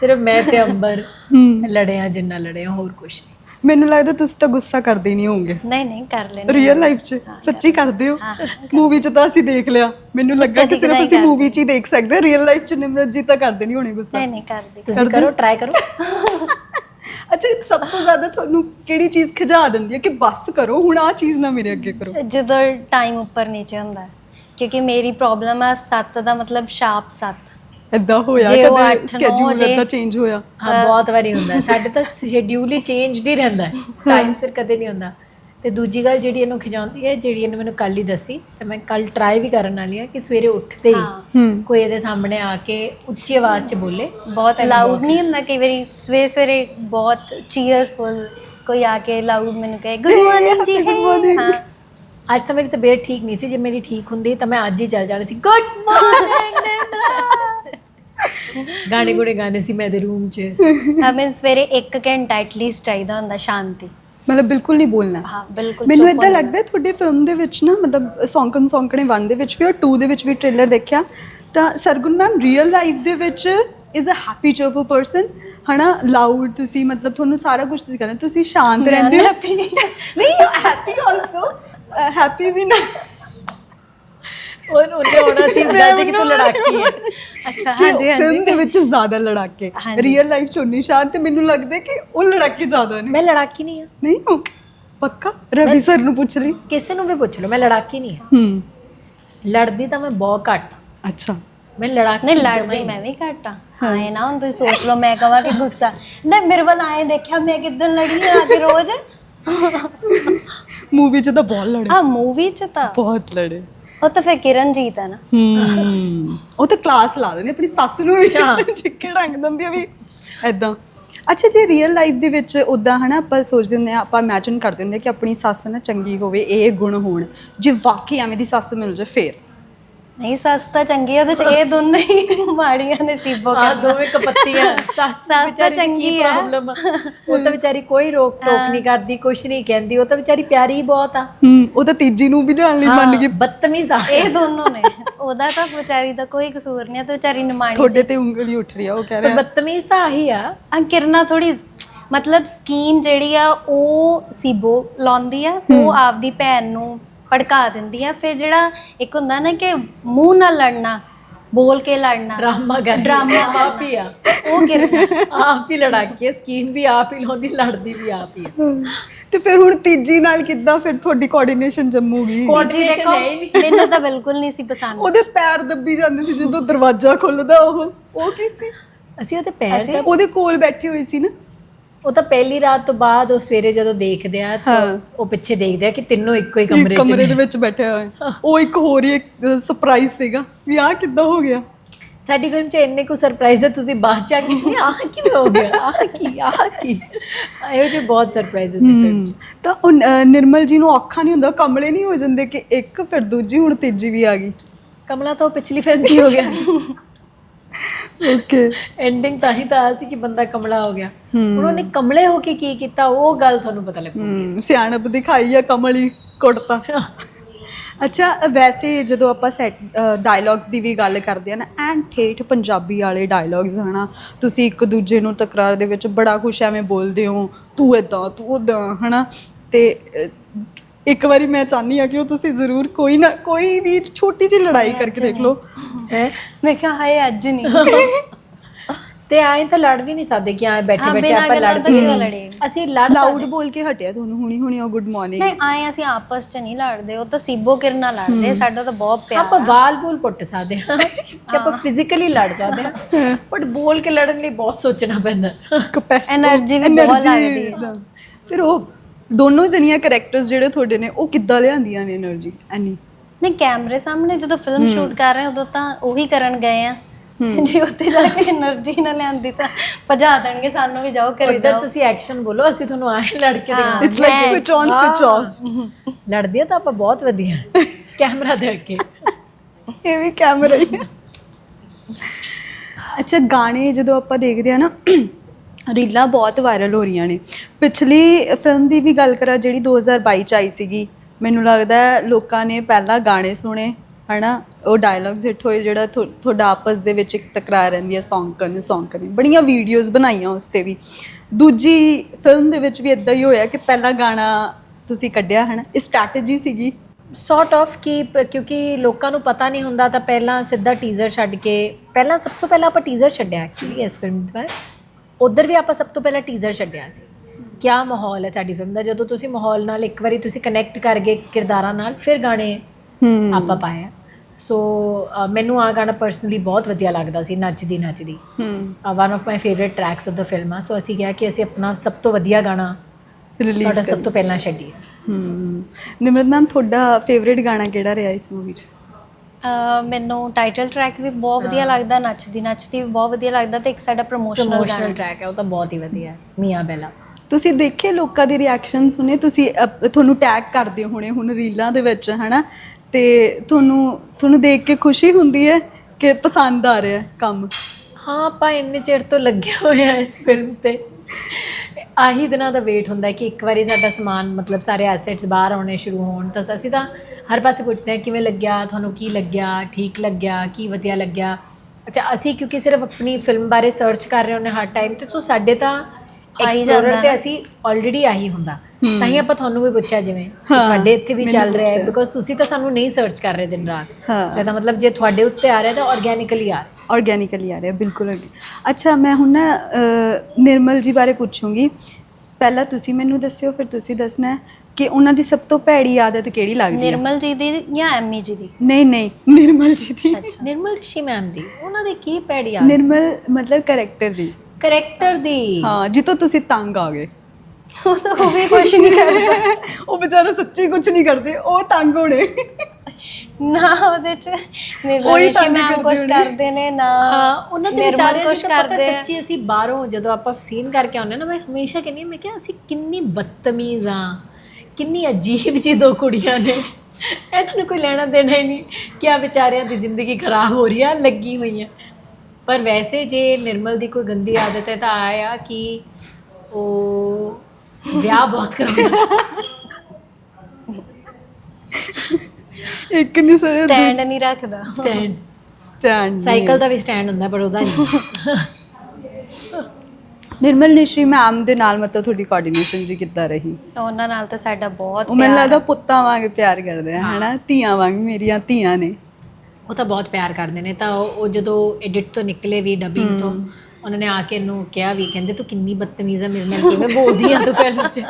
ਸਿਰਫ ਮੈਂ ਤੇ ਅੰਬਰ ਹੂੰ। ਲੜੇ ਆ ਜਿੰਨਾ ਲੜੇ ਆ ਹੋਰ ਕੁਝ ਨਹੀਂ। ਮੈਨੂੰ ਲੱਗਦਾ ਤੁਸੀਂ ਤਾਂ ਗੁੱਸਾ ਕਰਦੇ ਹੀ ਨਹੀਂ ਹੋਵੋਗੇ। ਨਹੀਂ ਨਹੀਂ ਕਰ ਲੈਣੇ ਰੀਅਲ ਲਾਈਫ 'ਚ? ਸੱਚੀ ਕਰਦੇ ਹੋ? ਮੂਵੀ 'ਚ ਤਾਂ ਅਸੀਂ ਦੇਖ ਲਿਆ। ਮੈਨੂੰ ਲੱਗਾ ਕਿ ਸਿਰਫ ਅਸੀਂ। ਮੂਵੀ 'ਚ ਹੀ ਦੇਖ ਸਕਦੇ। ਰੀਅਲ ਲਾਈਫ 'ਚ ਨਿਮਰਤ ਜੀ ਤਾਂ ਕਰਦੇ ਨਹੀਂ ਹੋਣੇ ਗੁੱਸਾ। ਨਹੀਂ ਨਹੀਂ ਕਰਦੀ। ਤੁਸੀਂ? ਕਰੋ ਟਰਾਈ ਕਰੋ। ਅੱਛਾ ਸਭ ਤੋਂ ਜ਼ਿਆਦਾ ਤੁਹਾਨੂੰ ਕਿਹੜੀ ਚੀਜ਼ ਖਿਜਾ ਦਿੰਦੀ ਹੈ ਕਿ ਬਸ ਕਰੋ ਹੁਣ ਆਹ ਚੀਜ਼ ਨਾ ਮੇਰੇ ਅੱਗੇ ਕਰੋ ਜਦੋਂ ਟਾਈਮ ਉੱਪਰ ਨੀਚੇ ਹੁੰਦਾ ਹੈ। ਕਿਉਂਕਿ ਮੇਰੀ ਪ੍ਰੋਬਲਮ ਹੈ 7 ਦਾ ਮਤਲਬ ਸ਼ਾਰਪ 7 ਏਦਾਂ ਹੋਇਆ ਜੇ ਉਹ ਕਦੇ ਅੱਠ, ਨੌ ਸਕੇਜੂਲ ਜੇ- ਏਦਾਂ ਚੇਂਜ ਹੋਇਆ ਹਾਂ ਬਹੁਤ ਵਾਰੀ ਹੁੰਦਾ ਹੈ। ਸਾਡੇ ਤਾਂ ਸ਼ੈਡਿਊਲ ਹੀ ਚੇਂਜਡ ਹੀ ਰਹਿੰਦਾ ਹੈ ਟਾਈਮ ਸਿਰ ਕਦੇ ਨਹੀਂ ਹੁੰਦਾ ਤੇ ਦੂਜੀ ਗੱਲ ਜਿਹੜੀ ਇਹਨੂੰ ਖਿਜਾਉਂਦੀ ਹੈ ਜਿਹੜੀ ਇਹਨੇ ਮੈਨੂੰ ਕੱਲ ਹੀ ਦੱਸੀ ਤੇ ਮੈਂ ਕੱਲ ਟਰਾਈ ਵੀ ਕਰਨ ਵਾਲੀ ਹਾਂ ਕਿ ਸਵੇਰੇ ਉੱਠਦੇ ਹਾਂ। ਹੀ। ਹੂੰ। ਕੋਈ ਇਹਦੇ ਸਾਹਮਣੇ ਆ ਕੇ ਉੱਚੀ ਆਵਾਜ਼ 'ਚ ਬੋਲੇ। ਬਹੁਤ ਲਾਊਡ ਨਹੀਂ ਹੁੰਦਾ ਕਈ ਵਾਰੀ ਸਵੇਰੇ ਸਵੇਰੇ ਬਹੁਤ ਚੀਅਰਫੁਲ ਕੋਈ ਆ ਕੇ ਲਾਊਡ ਮੈਨੂੰ ਕਹੇ ਗੁੱਡ ਮਾਰਨਿੰਗ ਜੀ. ਹਾਂ। ਅੱਜ ਤਾਂ ਮੇਰੀ ਤਬੀਅਤ ਠੀਕ ਨਹੀਂ ਸੀ ਜੇ ਮੇਰੀ ਠੀਕ ਹੁੰਦੀ ਤਾਂ ਮੈਂ ਅੱਜ ਹੀ ਚੱਲ ਜਾਣਾ ਸੀ। ਗੁੱਡ ਮਾਰਨਿੰਗ ਗਾਣੇ ਗੁਣੇ ਗਾਣੇ ਸੀ ਮੈਂ ਦੇ ਰੂਮ 'ਚ। ਹਮੇ ਸਵੇਰੇ 1 ਘੰਟਾ ਐਟਲੀਸਟ ਚਾਹੀਦਾ ਹੁੰਦਾ ਸ਼ਾਂਤੀ। ਮਤਲਬ ਬਿਲਕੁਲ ਨਹੀਂ ਬੋਲਣਾ। ਹਾਂ ਬਿਲਕੁਲ ਮੈਨੂੰ ਚੁੱਪ ਇਦਾਂ। ਲੱਗਦਾ ਹੈ ਤੁਹਾਡੇ ਫਿਲਮ ਦੇ ਵਿੱਚ ਨਾ ਮਤਲਬ ਸੌਂਕਣ ਸੌਂਕਣੇ 1 ਦੇ ਵਿੱਚ ਵੀ ਔਰ 2 ਦੇ ਵਿੱਚ ਵੀ ਟ੍ਰੇਲਰ ਦੇਖਿਆ ਤਾਂ ਸਰਗੁਣ ਮੈਮ ਰੀਅਲ ਲਾਈਫ ਦੇ ਵਿੱਚ is a happy cheerful person ਹਨਾ ਲਾਊਡ ਤੁਸੀਂ ਮਤਲਬ ਤੁਹਾਨੂੰ ਸਾਰਾ ਕੁਝ ਤੁਸੀਂ ਕਰਨਾ ਤੁਸੀਂ ਸ਼ਾਂਤ ਰਹਿੰਦੇ ਹੋ। ਨਹੀਂ ਹੈਪੀ ਆਲਸੋ ਹੈਪੀ ਵੀ ਨਾ। ਉਹ ਉਹਨੇ ਹੋਣਾ ਸੀ ਤੇ ਕਿ ਤੂੰ ਲੜਾਕੀ ਹੈ। ਅੱਛਾ ਕਿ ਹਾਂਜੀ ਫਿਲਮ ਹਾਂਜੀ। ਦੇ ਵਿੱਚ ਜ਼ਿਆਦਾ ਲੜਾਕੇ ਹਾਂਜੀ। ਰੀਅਲ ਲਾਈਫ ਚ ਉਨੀ ਸ਼ਾਂਤ ਤੇ ਮੈਨੂੰ ਲੱਗਦਾ ਕਿ ਉਹ ਲੜਾਕੇ ਜ਼ਿਆਦਾ ਨੇ। ਮੈਂ ਲੜਾਕੀ ਨਹੀਂ ਹਾਂ। ਨਹੀਂ ਹੋ? ਪੱਕਾ? ਰਵੀ ਸਰ ਨੂੰ ਪੁੱਛ ਰਹੀ। ਕਿਸੇ ਨੂੰ ਵੀ ਪੁੱਛ ਲਓ ਮੈਂ ਲੜਾਕੀ ਨਹੀਂ ਹਾਂ। ਹੂੰ। ਲੜਦੀ ਤਾਂ ਮੈਂ ਬਹੁਤ ਘੱਟ। ਅੱਛਾ। ਮੈਂ ਲੜਾਕੀ ਨਹੀਂ ਲੜਦੀ ਮੈਂ ਵੀ ਘੱਟ ਆ ਹਾਂ। ਇਹ ਨਾ ਹੁਣ ਤੁਸੀਂ ਸੋਚ ਲਓ ਮੈਂ ਕਹਾਂ ਕਿ ਗੁੱਸਾ। ਨਾ ਮੇਰੇ ਵੱਲ ਆਏ ਦੇਖਿਆ ਮੈਂ ਕਿੱਦਣ ਲੜੀ ਆ ਕੇ ਰੋਜ਼? ਮੂਵੀ ਚ ਤਾਂ ਬਹੁਤ ਲੜੇ। ਆ ਮੂਵੀ ਚ ਤਾਂ। ਬਹੁਤ ਲੜੇ। ਉਹ ਤਾਂ ਫਿਰ ਕਿਰਨਜੀਤ ਹੈ ਨਾ। ਹੂੰ। ਉਹ ਤਾਂ ਕਲਾਸ ਲਾ ਦਿੰਦੀ ਆਪਣੀ ਸੱਸ ਨੂੰ ਵੀ। ਚਿੱਕੇ ਡੰਗ ਦਿੰਦੀ ਆ ਵੀ ਐਦਾਂ ਅੱਛਾ ਜੇ ਰੀਅਲ ਲਾਈਫ ਦੇ ਵਿੱਚ ਉਦਾਂ ਹਨਾ ਆਪਾਂ ਸੋਚਦੇ ਹੁੰਦੇ ਆ ਆਪਾਂ ਇਮੇਜਿਨ ਕਰਦੇ ਹੁੰਦੇ ਆ ਕਿ ਆਪਣੀ ਸੱਸ ਨਾ ਚੰਗੀ ਹੋਵੇ ਇਹ ਗੁਣ ਹੋਣ। ਜੇ ਵਾਕਈ ਐਵੇਂ ਦੀ ਸੱਸ ਮਿਲ ਜਾਏ ਫੇਰ। ਨਹੀਂ ਸੱਸ ਤਾਂ ਚੰਗੀ ਆ ਉਹਦੇ ਚ ਇਹ ਦੋਨੋਂ ਹੀ ਮਾੜੀਆਂ ਨਸੀਬੋ ਆ ਕਹਿੰਦਾ ਦੋਵੇਂ ਕਪੱਤੀਆਂ। ਸੱਸ ਸੱਸ ਤਾਂ ਵਿਚਾਰੀ ਦੀ ਕੀ ਚੰਗੀ ਆ। problem ਆ? ਉਹ ਤਾਂ ਵਿਚਾਰੀ ਕੋਈ ਰੋਕ ਟੋਕ ਨਹੀਂ ਕਰਦੀ ਕੁਛ ਨਹੀਂ ਕਹਿੰਦੀ ਉਹ ਤਾਂ ਵਿਚਾਰੀ ਪਿਆਰੀ ਹੀ ਬਹੁਤ ਆ। ਹੂੰ ਉਹ ਤਾਂ ਤੀਜੀ ਨੂੰ ਵੀ ਲਿਆਉਣ ਲਈ ਮੰਨ ਗਈ। ਬਦਤਮੀਜ਼ ਆ। ਇਹ ਦੋਨੋਂ ਨੇ। ਉਹਦਾ ਤਾਂ ਵਿਚਾਰੀ ਦਾ ਕੋਈ ਕਸੂਰ ਨਹੀਂ ਆ ਤੇ ਵਿਚਾਰੀ ਨਿਮਾਣੀ ਤੁਹਾਡੇ ਤੇ ਉਂਗਲੀ ਉੱਠ ਰਹੀ ਆ ਉਹ ਕਹਿ ਪਰ ਰਿਹਾ। ਬਦਤਮੀਜ਼ ਤਾਂ ਆਹੀ ਆ। ਆ ਕਿਰਨਾ ਥੋੜੀ ਮਤਲਬ ਸਕੀਮ ਜਿਹੜੀ ਆ ਉਹ ਸੀਬੋ ਲਾਉਂਦੀ ਆ ਉਹ ਆਪਦੀ ਭੈਣ ਨੂੰ ਭੜਕਾ ਦਿੰਦੀ ਆ। ਫਿਰ ਜਿਹੜਾ ਇੱਕ ਹੁੰਦਾ ਨਾ ਕਿ ਮੂੰਹ ਨਾਲ ਲੜਨਾ ਬੋਲ ਕੇ ਲੜਨਾ ਡਰਾਮਾ ਕਰ ਡਰਾਮਾ ਆਪ ਹੀ ਆ। ਉਹ ਕਿਰਨਾ ਆਪ ਹੀ ਲੜਾਕੀ ਸਕੀਨ ਵੀ ਆਪ ਹੀ ਲਾਉਂਦੀ ਲੜਦੀ ਵੀ ਆਪ ਹੀ ਤੇ ਫਿਰ ਹੁਣ ਤੀਜੀ ਨਾਲ ਕਿੱਦਾਂ ਫਿਰ ਤੁਹਾਡੀ ਕੋਆਰਡੀਨੇਸ਼ਨ ਜੰਮੂਗੀ? ਕੋਆਰਡੀਨੇਸ਼ਨ ਹੈ ਹੀ ਨਹੀਂ। ਮੈਨੂੰ ਤਾਂ ਬਿਲਕੁਲ ਨਹੀਂ ਸੀ ਪਸੰਦ। ਉਹਦੇ ਪੈਰ ਦੱਬੀ ਜਾਂਦੇ ਸੀ ਜਦੋਂ ਦਰਵਾਜ਼ਾ ਖੁੱਲਦਾ ਉਹ। ਉਹ ਕੀ ਸੀ? ਅਸੀਂ ਉਹਦੇ ਪੈਰ ਤਾਂ ਉਹਦੇ ਕੋਲ ਬੈਠੇ ਹੋਏ ਸੀ ਨਾ। ਉਹ ਤਾਂ ਪਹਿਲੀ ਰਾਤ ਤੋਂ ਬਾਅਦ ਉਹ ਸਵੇਰੇ ਜਦੋਂ ਦੇਖਦੇ ਆ ਤਾਂ ਹਾਂ। ਉਹ ਪਿੱਛੇ ਦੇਖਦੇ ਆ ਕਿ ਤਿੰਨੋਂ ਇੱਕੋ ਹੀ ਕਮਰੇ 'ਚ ਕਮਰੇ ਦੇ ਨੇ ਵਿੱਚ ਬੈਠੇ ਹੋਏ। ਉਹ ਇੱਕ ਹੋਰ ਹੀ ਸਰਪ੍ਰਾਈਜ਼ ਸੀਗਾ ਵੀ ਆਹ ਕਿੱਦਾਂ ਹੋ ਗਿਆ? ਸਾਡੀ ਫਿਲਮ 'ਚ ਇੰਨੇ ਕੁ ਸਰਪ੍ਰਾਈਜ਼ ਹੈ ਤੁਸੀਂ ਬਾਅਦ ਚ ਆ ਕੇ ਆਹ ਕੀ ਹੋ ਗਿਆ? ਆਹ ਕੀ ਆਹ ਕੀ? ਇਹੋ ਜਿਹੇ ਬਹੁਤ ਸਰਪ੍ਰਾਈਜ਼ਸ ਨੇ ਫਿਲਮ 'ਚ। ਤਾਂ ਉਹ ਨ- ਨਿਰਮਲ ਜੀ ਨੂੰ ਔਖਾ ਨਹੀਂ ਹੁੰਦਾ? ਕਮਲੇ ਨਹੀਂ ਹੋ ਜਾਂਦੇ ਕਿ ਇੱਕ ਫਿਰ ਦੂਜੀ ਹੁਣ ਤੀਜੀ ਵੀ ਆ ਗਈ? ਕਮਲਾ ਤਾਂ ਉਹ ਪਿਛਲੀ ਫਿਲਮ 'ਚ ਹੀ ਹੋ ਗਿਆ। ਓਕੇ ਐਂਡਿੰਗ ਤਾਂ ਹੀ ਤਾਂ ਆ ਸੀ ਕਿ ਬੰਦਾ ਕਮਲਾ ਹੋ ਗਿਆ। ਉਹਨੇ ਕਮਲੇ ਹੋ ਕੇ ਕੀ ਕੀਤਾ ਉਹ ਗੱਲ ਤੁਹਾਨੂੰ ਪਤਾ ਲੱਗੂ ਹਮ ਸਿਆਣਪ ਦਿਖਾਈ ਆ ਕਮਲੀ ਕੁੜਤਾ। ਅੱਛਾ ਵੈਸੇ ਜਦੋਂ ਆਪਾਂ ਸੈਟ ਡਾਇਲੌਗਸ ਦੀ ਵੀ ਗੱਲ ਕਰਦੇ ਆ ਨਾ ਐਂਡ ਠੇਠ ਪੰਜਾਬੀ ਵਾਲੇ ਡਾਇਲੌਗਸ ਹਨਾ ਤੁਸੀਂ ਇੱਕ ਦੂਜੇ ਨੂੰ ਤਕਰਾਰ ਦੇ ਵਿੱਚ ਬੜਾ ਕੁਛ ਐਵੇਂ ਬੋਲਦੇ ਹੋ ਤੂੰ ਇਦਾਂ ਤੂੰ ਉਦਾਂ ਹਨਾ? ਤੇ ਇੱਕ ਵਾਰੀ ਮੈਂ ਚਾਹਨੀ ਆ ਕਿ ਉਹ ਤੁਸੀਂ ਜ਼ਰੂਰ ਕੋਈ ਨਾ ਕੋਈ ਵੀ ਛੋਟੀ ਜਿਹੀ ਲੜਾਈ ਕਰਕੇ ਦੇਖ ਲਓ। ਹੈ। ਮੈਂ ਕਿਹਾ ਹਾਏ ਅੱਜ ਨਹੀਂ ਤੇ ਆਏ ਤਾਂ ਲੜ ਵੀ ਨਹੀਂ ਸਕਦੇ ਕਿ ਆਏ ਬੈਠੇ ਹਾਂ ਬੈਠੇ ਬਿਨਾਂ ਆਪਾਂ ਗੱਲਾਂ ਲੜ ਤੋਂ ਕਿਉਂ ਲੜੇ ਅਸੀਂ ਲੜ ਲਾਊਡ ਬੋਲ ਕੇ ਹਟਿਆ ਤੁਹਾਨੂੰ ਹੁਣੀ ਹੁਣੀ ਉਹ ਗੁੱਡ ਮਾਰਨਿੰਗ ਨਹੀਂ ਆਏ ਅਸੀਂ ਆਪਸ ਚ ਨਹੀਂ ਲੜਦੇ ਉਹ ਤਾਂ ਸੀਬੋ ਕਿਰਨਾ ਲੜਦੇ ਸਾਡਾ ਤਾਂ ਬਹੁਤ ਪਿਆਰ ਆਪਾਂ ਵਾਲ ਬੋਲ ਪੁੱਟ ਸਕਦੇ ਹਾਂ ਕਿ ਆਪਾਂ ਫਿਜ਼ੀਕਲੀ ਲੜ ਸਕਦੇ ਹਾਂ। ਬਟ ਬੋਲ ਕੇ ਲੜਨ ਲਈ ਬਹੁਤ ਸੋਚਣਾ ਪੈਂਦਾ। ਕਪੈਸਿਟੀ Energy ਵੀ ਬਹੁਤ ਲੱਗਦੀ ਹੈ। ਫਿਰ ਉਹ ਦੋਨੋਂ ਜਣੀਆਂ ਕੈਰੈਕਟਰਸ ਜਿਹੜੇ ਤੁਹਾਡੇ ਨੇ ਉਹ ਕਿੱਦਾਂ ਲਿਆਂਦੀਆਂ ਨੇ એનર્ਜੀ ਐਨੀ। ਨਹੀਂ ਕੈਮਰੇ ਸਾਹਮਣੇ ਜਦੋਂ ਫਿਲਮ ਸ਼ੂਟ ਕਰ ਰਹੇ ਉਦੋਂ ਤਾਂ ਉਹੀ ਕਰਨ ਗਏ ਆ। ਜੇ ਉੱਤੇ ਜਾ ਕੇ એનર્ਜੀ ਨਾ ਲੈਂਦੀ ਤਾਂ ਭਜਾ ਦੇਣਗੇ ਸਾਨੂੰ ਵੀ ਜਾਓ ਕਰੇ ਜਾਓ। ਤੁਸੀਂ ਐਕਸ਼ਨ ਬੋਲੋ ਅਸੀਂ ਤੁਹਾਨੂੰ ਆਏ ਲੜ ਕੇ ਦਿਖਾਉਂਦੇ it's like switch on switch off ਲੜਦੇ ਤਾਂ ਆਪਾਂ ਬਹੁਤ ਵਧੀਆ। ਕੈਮਰਾ ਦੇ ਕੇ ਇਹ ਵੀ ਕੈਮਰਾ ਹੀ ਹੈ ਅੱਛਾ ਗਾਣੇ ਜਦੋਂ ਆਪਾਂ ਦੇਖਦੇ ਆ ਨਾ ਰੀਲਾਂ ਬਹੁਤ ਵਾਇਰਲ ਹੋ ਰਹੀਆਂ ਨੇ। ਪਿਛਲੀ ਫਿਲਮ ਦੀ ਵੀ ਗੱਲ ਕਰਾਂ, ਜਿਹੜੀ 2022 ਚ ਆਈ ਸੀਗੀ, ਮੈਨੂੰ ਲੱਗਦਾ ਹੈ ਲੋਕਾਂ ਨੇ ਪਹਿਲਾਂ ਗਾਣੇ ਸੁਣੇ, ਹਨਾ? ਉਹ ਡਾਇਲੌਗਸ ਹਿੱਟ ਹੋਏ, ਜਿਹੜਾ ਤੁਹਾ- ਤੁਹਾਡਾ ਆਪਸ ਦੇ ਵਿੱਚ ਇੱਕ ਤਕਰਾਰ ਰਹਿੰਦੀ ਹੈ ਸੌਂਗ ਕਰਨੇ ਸੌਂਗ ਕਰਨੇ। ਬੜੀਆਂ ਵੀਡੀਓਜ਼ ਬਣਾਈਆਂ ਉਸ ਤੇ ਵੀ। ਦੂਜੀ ਫਿਲਮ ਦੇ ਵਿੱਚ ਵੀ ਇਦਾਂ ਹੀ ਹੋਇਆ ਕਿ ਪਹਿਲਾ ਗਾਣਾ ਤੁਸੀਂ ਕੱਢਿਆ, ਹਨਾ? ਇਹ ਸਟ੍ਰੈਟਜੀ ਸੀਗੀ। ਸੌਰਟ ਆਫ ਕਿ ਕਿਉਂਕਿ ਲੋਕਾਂ ਨੂੰ ਪਤਾ ਨਹੀਂ ਹੁੰਦਾ, ਤਾਂ ਪਹਿਲਾਂ ਸਿੱਧਾ ਟੀਜ਼ਰ ਛੱਡ ਕੇ, ਪਹਿਲਾਂ, ਸਭ ਤੋਂ ਪਹਿਲਾਂ ਆਪਾਂ ਟੀਜ਼ਰ ਛੱਡਿਆ ਐਕਚੁਅਲੀ ਇਸ ਫਿਲਮ ਦਾ ਉਧਰ ਵੀ ਆਪਾਂ ਸਭ ਤੋਂ ਪਹਿਲਾਂ ਟੀਜ਼ਰ ਛੱਡਿਆ ਸੀ। ਕਿਆ ਮਾਹੌਲ ਹੈ ਸਾਡੀ ਫਿਲਮ ਦਾ? ਜਦੋਂ ਤੁਸੀਂ ਮਾਹੌਲ ਨਾਲ ਇੱਕ ਵਾਰੀ ਤੁਸੀਂ ਕਨੈਕਟ ਕਰ ਗਏ ਕਿਰਦਾਰਾਂ ਨਾਲ ਫਿਰ ਗਾਣੇ ਆਪਾਂ ਪਾਏ ਸੋ ਮੈਨੂੰ ਆ ਗਾਣਾ ਪਰਸਨਲੀ ਬਹੁਤ ਵਧੀਆ ਲੱਗਦਾ ਸੀ ਨੱਚਦੀ ਨੱਚਦੀ। ਹੂੰ। One of my favourite tracks of the film ਆ। ਸੋ ਅਸੀਂ ਕਿਹਾ ਕਿ ਅਸੀਂ ਆਪਣਾ ਸਭ ਤੋਂ ਵਧੀਆ ਗਾਣਾ ਰਿਲੀਜ਼ ਸਾਡਾ ਸਭ ਤੋਂ ਪਹਿਲਾਂ ਛੱਡੀਏ। ਹੂੰ। ਨਿਮਰਤ ਮੈਮ ਤੁਹਾਡਾ ਫੇਵਰਿਟ ਗਾਣਾ ਕਿਹੜਾ ਰਿਹਾ ਇਸ ਮੂਵੀ 'ਚ? ਮੈਨੂੰ ਟਾਈਟਲ ਟਰੈਕ ਵੀ ਬਹੁਤ ਵਧੀਆ ਲੱਗਦਾ ਨੱਚਦੀ ਨੱਚਦੀ ਵੀ ਬਹੁਤ ਵਧੀਆ ਲੱਗਦਾ ਤੇ ਇੱਕ ਸਾਡਾ ਪ੍ਰੋਮੋਸ਼ਨਲ ਪ੍ਰੋਮੋਸ਼ਨਲ ਗਾਣਾ। ਟਰੈਕ ਹੈ ਉਹ ਤਾਂ ਬਹੁਤ ਹੀ ਵਧੀਆ ਹੈ ਮੀਆਂ ਬੈਲਾ। ਤੁਸੀਂ ਦੇਖੇ ਲੋਕਾਂ ਦੇ ਰਿਐਕਸ਼ਨ ਸੁਣੇ? ਤੁਸੀਂ ਅਪ- ਤੁਹਾਨੂੰ ਟੈਗ ਕਰਦੇ ਹੋਣੇ ਹੁਣ ਰੀਲਾਂ ਦੇ ਵਿੱਚ ਹਨਾ? ਤੇ ਤੁਹਾਨੂੰ ਤੁਹਾਨੂੰ ਦੇਖ ਕੇ ਖੁਸ਼ੀ ਹੁੰਦੀ ਹੈ ਕਿ ਪਸੰਦ ਆ ਰਿਹਾ ਹੈ ਕੰਮ? ਹਾਂ ਆਪਾਂ ਇੰਨੇ ਚਿਰ ਤੋਂ ਲੱਗੇ ਹੋਏ ਆ ਇਸ ਫਿਲਮ ਤੇ। ਆਹੀ ਦਿਨਾਂ ਦਾ ਵੇਟ ਹੁੰਦਾ ਹੈ ਕਿ ਇੱਕ ਵਾਰੀ ਸਾਡਾ ਸਮਾਨ ਮਤਲਬ ਸਾਰੇ ਐਸੈਟਸ ਬਾਹਰ ਆਉਣੇ ਸ਼ੁਰੂ ਹੋਣ ਤਾਂ ਅਸੀਂ ਤਾਂ ਹਰ ਪਾਸੇ ਪੁੱਛਦੇ ਹਾਂ ਕਿਵੇਂ ਲੱਗਿਆ ਤੁਹਾਨੂੰ ਕੀ ਲੱਗਿਆ ਠੀਕ ਲੱਗਿਆ ਕੀ ਵਧੀਆ ਲੱਗਿਆ? ਅੱਛਾ ਅਸੀਂ ਕਿਉਂਕਿ ਸਿਰਫ ਆਪਣੀ ਫਿਲਮ ਬਾਰੇ ਸਰਚ ਕਰ ਰਹੇ ਹੁੰਦੇ ਹਰ ਟਾਈਮ ਤੇ ਸੋ ਸਾਡੇ ਤਾਂ ਐਕਸਪਲੋਰਰ ਜਾਂਦਾ ਤੇ। ਅਸੀਂ ਆਲਰੇਡੀ ਆਹੀ ਹੁੰਦਾ। ਤਾਂ ਹੀ ਆਪਾਂ ਤੁਹਾਨੂੰ ਵੀ ਪੁੱਛਿਆ ਜਿਵੇਂ ਤੁਹਾਡੇ ਇੱਥੇ ਵੀ ਚੱਲ ਰਿਹਾ ਹੈ ਬਿਕੋਜ਼ ਤੁਸੀਂ ਤਾਂ ਸਾਨੂੰ ਨਹੀਂ ਸਰਚ ਕਰ ਰਹੇ ਦਿਨ ਰਾਤ। ਸੋ ਇਹਦਾ ਮਤਲਬ ਜੇ ਤੁਹਾਡੇ ਉੱਤੇ ਆ ਰਿਹਾ ਤਾਂ ਆਰਗੈਨਿਕਲੀ ਆ ਰਿਹਾ। ਆਰਗੈਨਿਕਲੀ ਆ ਰਿਹਾ ਬਿਲਕੁਲ ਅੱਛਾ ਮੈਂ ਹੁਣ ਨਾ ਨਿਰਮਲ ਜੀ ਬਾਰੇ ਪੁੱਛੂੰਗੀ। ਪਹਿਲਾਂ ਤੁਸੀਂ ਮੈਨੂੰ ਦੱਸਿਓ ਫਿਰ ਤੁਸੀਂ ਦੱਸਣਾ। ਹੈ ਕਿ ਉਹਨਾਂ ਦੀ ਸਭ ਤੋਂ ਭੈੜੀ ਆਦਤ ਕਿਹੜੀ ਲੱਗਦੀ ਹੈ ਨਿਰਮਲ ਜੀ ਦੀ ਜਾਂ ਐਮੀ ਜੀ ਦੀ? ਨਹੀਂ ਨਹੀਂ ਨਿਰਮਲ ਜੀ ਦੀ। ਨਿਰਮਲ ਰਿਸ਼ੀ ਮੈਮ ਦੀ। ਉਹਨਾਂ ਦੀ ਕੀ ਪੈੜੀ ਆ ਨਿਰਮਲ ਮਤਲਬ ਕੈਰੈਕਟਰ ਦੀ। ਕਰੈਕਟਰ ਦੀ। ਹਾਂ ਜਿੱਤੋਂ ਤੁਸੀਂ ਤੰਗ ਆ ਗਏ। ਉਹ ਤਾਂ ਉਹ ਵੀ ਕੁਝ ਨਹੀਂ ਕਰਦਾ। ਉਹ ਵਿਚਾਰੇ ਸੱਚੀ ਕੁਝ ਨਹੀਂ ਕਰਦੇ ਉਹ ਤੰਗ ਹੋਣੇ। ਨਾ ਉਹਦੇ ਚ ਨਿਰਮਲ ਉਹੀ ਰਿਸ਼ੀ ਮੈਮ ਕਰਦੇ ਕੁਝ ਹੋਣੇ। ਕਰਦੇ ਨੇ ਨਾ ਹਾਂ ਉਹਨਾਂ ਦੇ ਨਿਰਮਲ ਵਿਚਾਰੇ ਕੁਛ ਕੁਝ ਕਰਦੇ ਕਰਦੇ ਆ। ਸੱਚੀ ਅਸੀਂ ਬਾਹਰੋਂ ਜਦੋਂ ਆਪਾਂ ਸੀਨ ਕਰਕੇ ਆਉਂਦੇ ਨਾ ਮੈਂ ਹਮੇਸ਼ਾ ਕਹਿੰਦੀ ਹਾਂ, ਮੈਂ ਕਿਹਾ ਅਸੀਂ ਕਿੰਨੀ ਬਦਤਮੀਜ਼ ਆ ਕਿੰਨੀ ਅਜੀਬ ਜੀ ਦੋ ਕੁੜੀਆਂ ਨੇ। ਇਹਨਾਂ ਨੂੰ ਕੋਈ ਲੈਣਾ ਦੇਣਾ ਹੀ ਨਹੀਂ ਕਿ ਆ ਵਿਚਾਰਿਆਂ ਦੀ ਜ਼ਿੰਦਗੀ ਖਰਾਬ ਹੋ ਰਹੀ ਆ ਲੱਗੀ ਹੋਈ ਆ। ਪਰ ਵੈਸੇ ਜੇ ਨਿਰਮਲ ਦੀ ਕੋਈ ਗੰਦੀ ਆਦਤ ਹੈ ਤਾਂ ਆਇਆ ਕਿ ਉਹ ਵਿਆਹ ਬਹੁਤ ਕਰਾਉਂਦਾ। ਇੱਕ ਨਹੀਂ ਸਰ ਸਟੈਂਡ ਨਹੀਂ ਰੱਖਦਾ। ਸਟੈਂਡ। ਸਟੈਂਡ ਸਾਈਕਲ ਦਾ ਵੀ ਸਟੈਂਡ ਹੁੰਦਾ ਪਰ ਉਹਦਾ ਨਹੀਂ। ਨਿਰਮਲ ਨਿਸ਼ੀ ਮੈਮ ਦੇ ਨਾਲ ਮਤਲਬ ਤੁਹਾਡੀ ਕੋਆਰਡੀਨੇਸ਼ਨ ਜੀ ਕਿੱਦਾਂ ਰਹੀ? ਉਹਨਾਂ ਨਾਲ ਤਾਂ ਸਾਡਾ ਬਹੁਤ ਉਹ ਮੈਨੂੰ ਪਿਆਰ ਲੱਗਦਾ ਪੁੱਤਾਂ ਵਾਂਗ ਪਿਆਰ ਕਰਦੇ ਆ ਹਨਾ? ਧੀਆਂ ਵਾਂਗ ਮੇਰੀਆਂ ਧੀਆਂ ਨੇ। ਉਹ ਤਾਂ ਬਹੁਤ ਪਿਆਰ ਕਰਦੇ ਨੇ। ਤਾਂ ਉਹ ਉਹ ਜਦੋਂ ਐਡਿਟ ਤੋਂ ਨਿਕਲੇ ਵੀ ਡਬਿੰਗ ਤੋਂ ਉਹਨਾਂ ਨੇ ਆ ਕੇ ਇਹਨੂੰ ਕਿਹਾ ਵੀ ਕਹਿੰਦੇ ਤੂੰ ਕਿੰਨੀ ਬਦਤਮੀਜ਼ ਹੈ ਮੇਰੇ ਨਾਲ ਕਿਵੇਂ ਬੋਲਦੀ ਆ ਤੂੰ ਫਿਲਮ 'ਚ?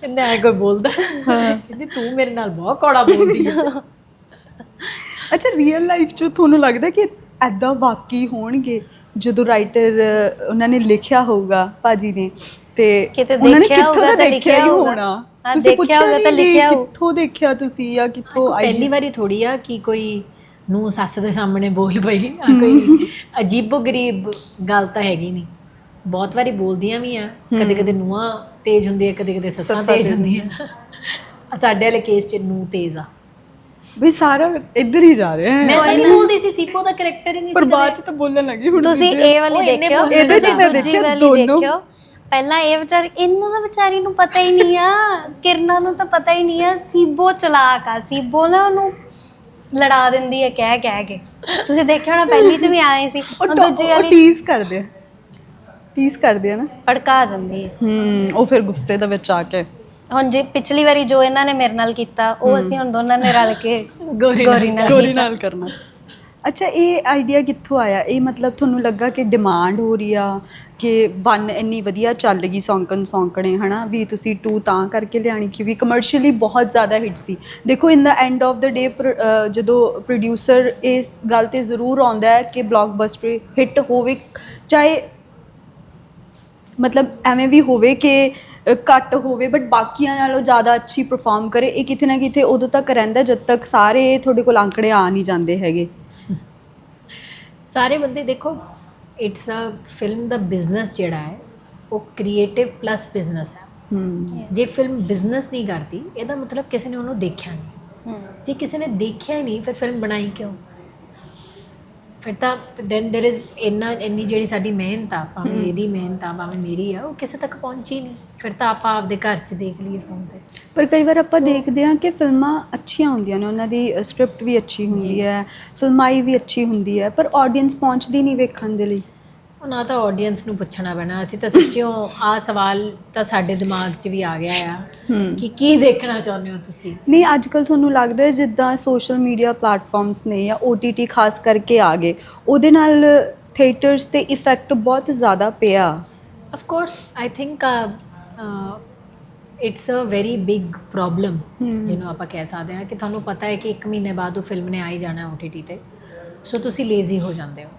ਕਹਿੰਦਾ ਐ ਕੋਈ ਬੋਲਦਾ? ਕਹਿੰਦੀ ਤੂੰ ਮੇਰੇ ਨਾਲ ਬਹੁਤ ਕੌੜਾ ਬੋਲਦੀ ਆ। ਅੱਛਾ ਰੀਅਲ ਲਾਈਫ 'ਚ ਤੁਹਾਨੂੰ ਲੱਗਦਾ ਕਿ ਐਦਾਂ ਵਾਕਈ ਹੋਣਗੇ? ਜਦੋਂ ਰਾਈਟਰ ਉਹਨਾਂ ਨੇ ਲਿਖਿਆ ਹੋਊਗਾ ਭਾਜੀ ਨੇ ਤੇ ਉਹਨਾਂ ਨੇ ਕਿੱਥੋਂ ਦਾ ਦੇਖਿਆ ਹੀ। ਹੋਣਾ। ਹਾਂ, ਤੁਸੀਂ ਦੇਖਿਆ ਪੁੱਛਿਆ ਹੋਊਗਾ ਤਾਂ ਲਿਖਿਆ ਹੋਊ। ਕਿੱਥੋਂ ਦੇਖਿਆ ਤੁਸੀਂ ਜਾਂ ਕਿੱਥੋਂ ਪਹਿਲੀ idea? ਵਾਰੀ ਥੋੜੀ ਆ ਕਿ ਕੋਈ ਨੂੰ ਸੱਸ ਦੇ ਸਾਹਮਣੇ ਬੋਲ ਪਈ ਆ ਕੋਈ ਅਜੀਬੋ ਗਰੀਬ ਗੱਲ ਤਾਂ ਹੈਗੀ ਨਹੀਂ। ਬਹੁਤ ਵਾਰੀ ਬੋਲਦੀਆਂ ਵੀ ਆ ਕਦੇ ਕਦੇ ਨੂੰਹਾਂ ਤੇਜ਼ ਹੁੰਦੀਆਂ ਕਦੇ ਕਦੇ ਸੱਸਾਂ ਤੇਜ਼ ਹੁੰਦੀਆਂ। ਸਾਡੇ ਵਾਲੇ ਕੇਸ 'ਚ ਨੂੰ ਤੇਜ਼ ਆ। ਵੀ ਸਾਰਾ ਇੱਧਰ ਹੀ ਜਾ ਰਿਹਾ ਹੈ। ਮੈਂ ਤਾਂ ਨਹੀਂ ਬੋਲਦੀ ਸੀ ਸੀਪੋ ਦਾ ਕੈਰੈਕਟਰ ਹੀ ਨਹੀਂ ਪਰ ਸੀ ਬਾਅਦ 'ਚ ਤਾਂ ਬੋਲਣ ਲੱਗੀ ਹੁਣ ਤੁਸੀਂ ਦੂਜੇ- ਇਹ ਵਾਲੀ ਇੰਨੇ ਦੇਖਿਓ ਬੋਲਣ ਇਹਦੇ 'ਚ ਮੈਂ ਦੂਜੀ ਦੇਖਿਆ ਵਾਲੀ ਦੋਨੋਂ। ਦੇਖਿਓ। ਪਹਿਲਾਂ ਇਹ ਵਿਚਾਰੀ ਇਹਨਾਂ ਦਾ ਵਿਚਾਰੀ ਨੂੰ ਪਤਾ ਹੀ ਨਹੀਂ ਆ। ਕਿਰਨਾਂ ਨੂੰ ਤਾਂ ਪਤਾ ਹੀ ਨਹੀਂ ਆ। ਸੀਬੋ ਚਲਾਕ ਆ। ਸੀਬੋ ਨਾ ਉਹਨੂੰ ਲੜਾ ਦਿੰਦੀ ਹੈ ਕਹਿ ਕਹਿ ਕੇ। ਤੁਸੀਂ ਦੇਖਿਆ ਹੋਣਾ ਪਹਿਲੀ ਚ ਵੀ ਆਏ ਸੀ। ਉਹ ਦੂਜੀ ਉਹ ਵਾਲੀ ਟੀਜ਼ ਕਰਦੇ ਆ। ਟੀਜ਼ ਕਰਦੇ ਆ ਨਾ। ਭੜਕਾ ਦਿੰਦੀ ਹੈ ਹੂੰ ਉਹ ਫਿਰ ਗੁੱਸੇ ਦੇ ਵਿੱਚ ਆ ਕੇ ਹੁਣ ਜੇ ਪਿਛਲੀ ਵਾਰੀ ਜੋ ਇਹਨਾਂ ਨੇ ਮੇਰੇ ਨਾਲ ਕੀਤਾ ਉਹ ਅਸੀਂ ਹੁਣ ਦੋਨਾਂ ਨੇ ਰਲ ਕੇ ਗੋਰੀ ਗੋਰੀ ਨਾਲ ਚੋਰੀ ਨਾਲ ਕਰਨਾ। ਅੱਛਾ ਇਹ ਆਈਡੀਆ ਕਿੱਥੋਂ ਆਇਆ? ਇਹ ਮਤਲਬ ਤੁਹਾਨੂੰ ਲੱਗਾ ਕਿ ਡਿਮਾਂਡ ਹੋ ਰਹੀ ਆ ਕਿ ਵਨ ਇੰਨੀ ਵਧੀਆ ਚੱਲ ਗਈ ਸੌਂਕਣ ਸੌਂਕਣੇ ਹਨਾ? ਵੀ ਤੁਸੀਂ 2 ਤਾਂ ਕਰਕੇ ਲਿਆਣੀ ਕਿਉਂਕਿ ਕਮਰਸ਼ੀਅਲੀ ਬਹੁਤ ਜ਼ਿਆਦਾ ਹਿੱਟ ਸੀ। ਦੇਖੋ ਇਨ ਦਾ ਐਂਡ ਆਫ ਦਾ ਡੇ ਜਦੋਂ ਪ੍ਰੋਡਿਊਸਰ ਇਸ ਗੱਲ ਤੇ ਜ਼ਰੂਰ ਆਉਂਦਾ ਹੈ ਕਿ ਬਲੌਕਬਸਟਰ ਹਿੱਟ ਹੋਵੇ ਚਾਹੇ ਮਤਲਬ ਐਵੇਂ ਵੀ ਹੋਵੇ ਕਿ ਘੱਟ ਹੋਵੇ ਬਟ ਬਾਕੀਆਂ ਨਾਲੋਂ ਜ਼ਿਆਦਾ ਅੱਛੀ ਪਰਫਾਰਮ ਕਰੇ। ਇਹ ਕਿਤੇ ਨਾ ਕਿਤੇ ਉਦੋਂ ਤੱਕ ਰਹਿੰਦਾ ਜਦ ਤੱਕ ਸਾਰੇ ਤੁਹਾਡੇ ਕੋਲ ਅੰਕੜੇ ਆ ਨਹੀਂ ਜਾਂਦੇ ਹੈਗੇ। ਸਾਰੇ ਬੰਦੇ ਦੇਖੋ ਇਟਸ ਅ ਫਿਲਮ ਦਾ ਬਿਜ਼ਨਸ ਜਿਹੜਾ ਹੈ ਉਹ ਕ੍ਰੀਏਟਿਵ ਪਲੱਸ ਬਿਜ਼ਨਸ ਹੈ। ਹੂੰ। ਜੇ ਫਿਲਮ ਬਿਜ਼ਨਸ ਨਹੀਂ ਕਰਦੀ ਇਹਦਾ ਮਤਲਬ ਕਿਸੇ ਨੇ ਉਹਨੂੰ ਦੇਖਿਆ ਨਹੀਂ। ਜੇ ਕਿਸੇ ਨੇ ਦੇਖਿਆ ਹੀ ਨਹੀਂ ਫਿਰ ਫਿਲਮ ਬਣਾਈ ਕਿਉਂ? ਫਿਰ ਤਾਂ ਦੈਨ देयर ਇਜ਼ ਇੰਨਾ ਇੰਨੀ ਜਿਹੜੀ ਸਾਡੀ ਮਿਹਨਤ ਆ ਭਾਵੇਂ ਇਹਦੀ ਮਿਹਨਤ ਆ ਭਾਵੇਂ ਮੇਰੀ ਆ ਉਹ ਕਿਸੇ ਤੱਕ ਪਹੁੰਚੀ ਨਹੀਂ। ਫਿਰ ਤਾਂ ਆਪਾਂ ਆਪਦੇ ਘਰ 'ਚ ਦੇਖ ਲਈਏ ਫੋਨ ਤੇ। ਪਰ ਕਈ ਵਾਰ ਆਪਾਂ ਦੇਖਦੇ ਹਾਂ ਕਿ ਫਿਲਮਾਂ ਅੱਛੀਆਂ ਹੁੰਦੀਆਂ ਨੇ ਉਹਨਾਂ ਦੀ ਸਕ੍ਰਿਪਟ ਵੀ ਅੱਛੀ ਹੁੰਦੀ ਹੈ ਫਿਲਮਾਈ ਵੀ ਅੱਛੀ ਹੁੰਦੀ ਹੈ ਪਰ ਆਡੀਅנס ਪਹੁੰਚਦੀ ਨਹੀਂ ਵੇਖਣ ਦੇ ਲਈ। ਉਹ ਨਾ ਤਾਂ ਆਡੀਅנס ਨੂੰ ਪੁੱਛਣਾ ਪੈਣਾ। ਅਸੀਂ ਤਾਂ ਸੱਚਿਓ ਆ ਸਵਾਲ ਤਾਂ ਸਾਡੇ ਦਿਮਾਗ 'ਚ ਵੀ ਆ ਗਿਆ ਆ ਕਿ ਕੀ ਦੇਖਣਾ ਚਾਹੁੰਦੇ ਹੋ ਤੁਸੀਂ? ਨਹੀਂ ਅੱਜ ਕੱਲ ਤੁਹਾਨੂੰ ਲੱਗਦਾ ਹੈ ਜਿੱਦਾਂ ਸੋਸ਼ਲ ਮੀਡੀਆ ਪਲੇਟਫਾਰਮਸ ਨੇ ਜਾਂ OTT ਖਾਸ ਕਰਕੇ ਆ ਗਏ। ਉਹਦੇ ਨਾਲ ਥੀਏਟਰਸ ਤੇ ਇਫੈਕਟ ਬਹੁਤ ਜ਼ਿਆਦਾ ਪਿਆ। I think uh, uh, it's a very big problem ਜਿਹਨੂੰ ਆਪਾਂ ਕਹਿ ਸਕਦੇ ਹਾਂ ਕਿ ਤੁਹਾਨੂੰ ਪਤਾ ਹੈ ਕਿ 1 ਮਹੀਨੇ ਬਾਅਦ ਉਹ ਫਿਲਮ ਨੇ ਆ ਹੀ ਜਾਣਾ OTT ਤੇ। ਸੋ ਤੁਸੀਂ ਲੇਜ਼ੀ ਹੋ ਜਾਂਦੇ ਹੂੰ।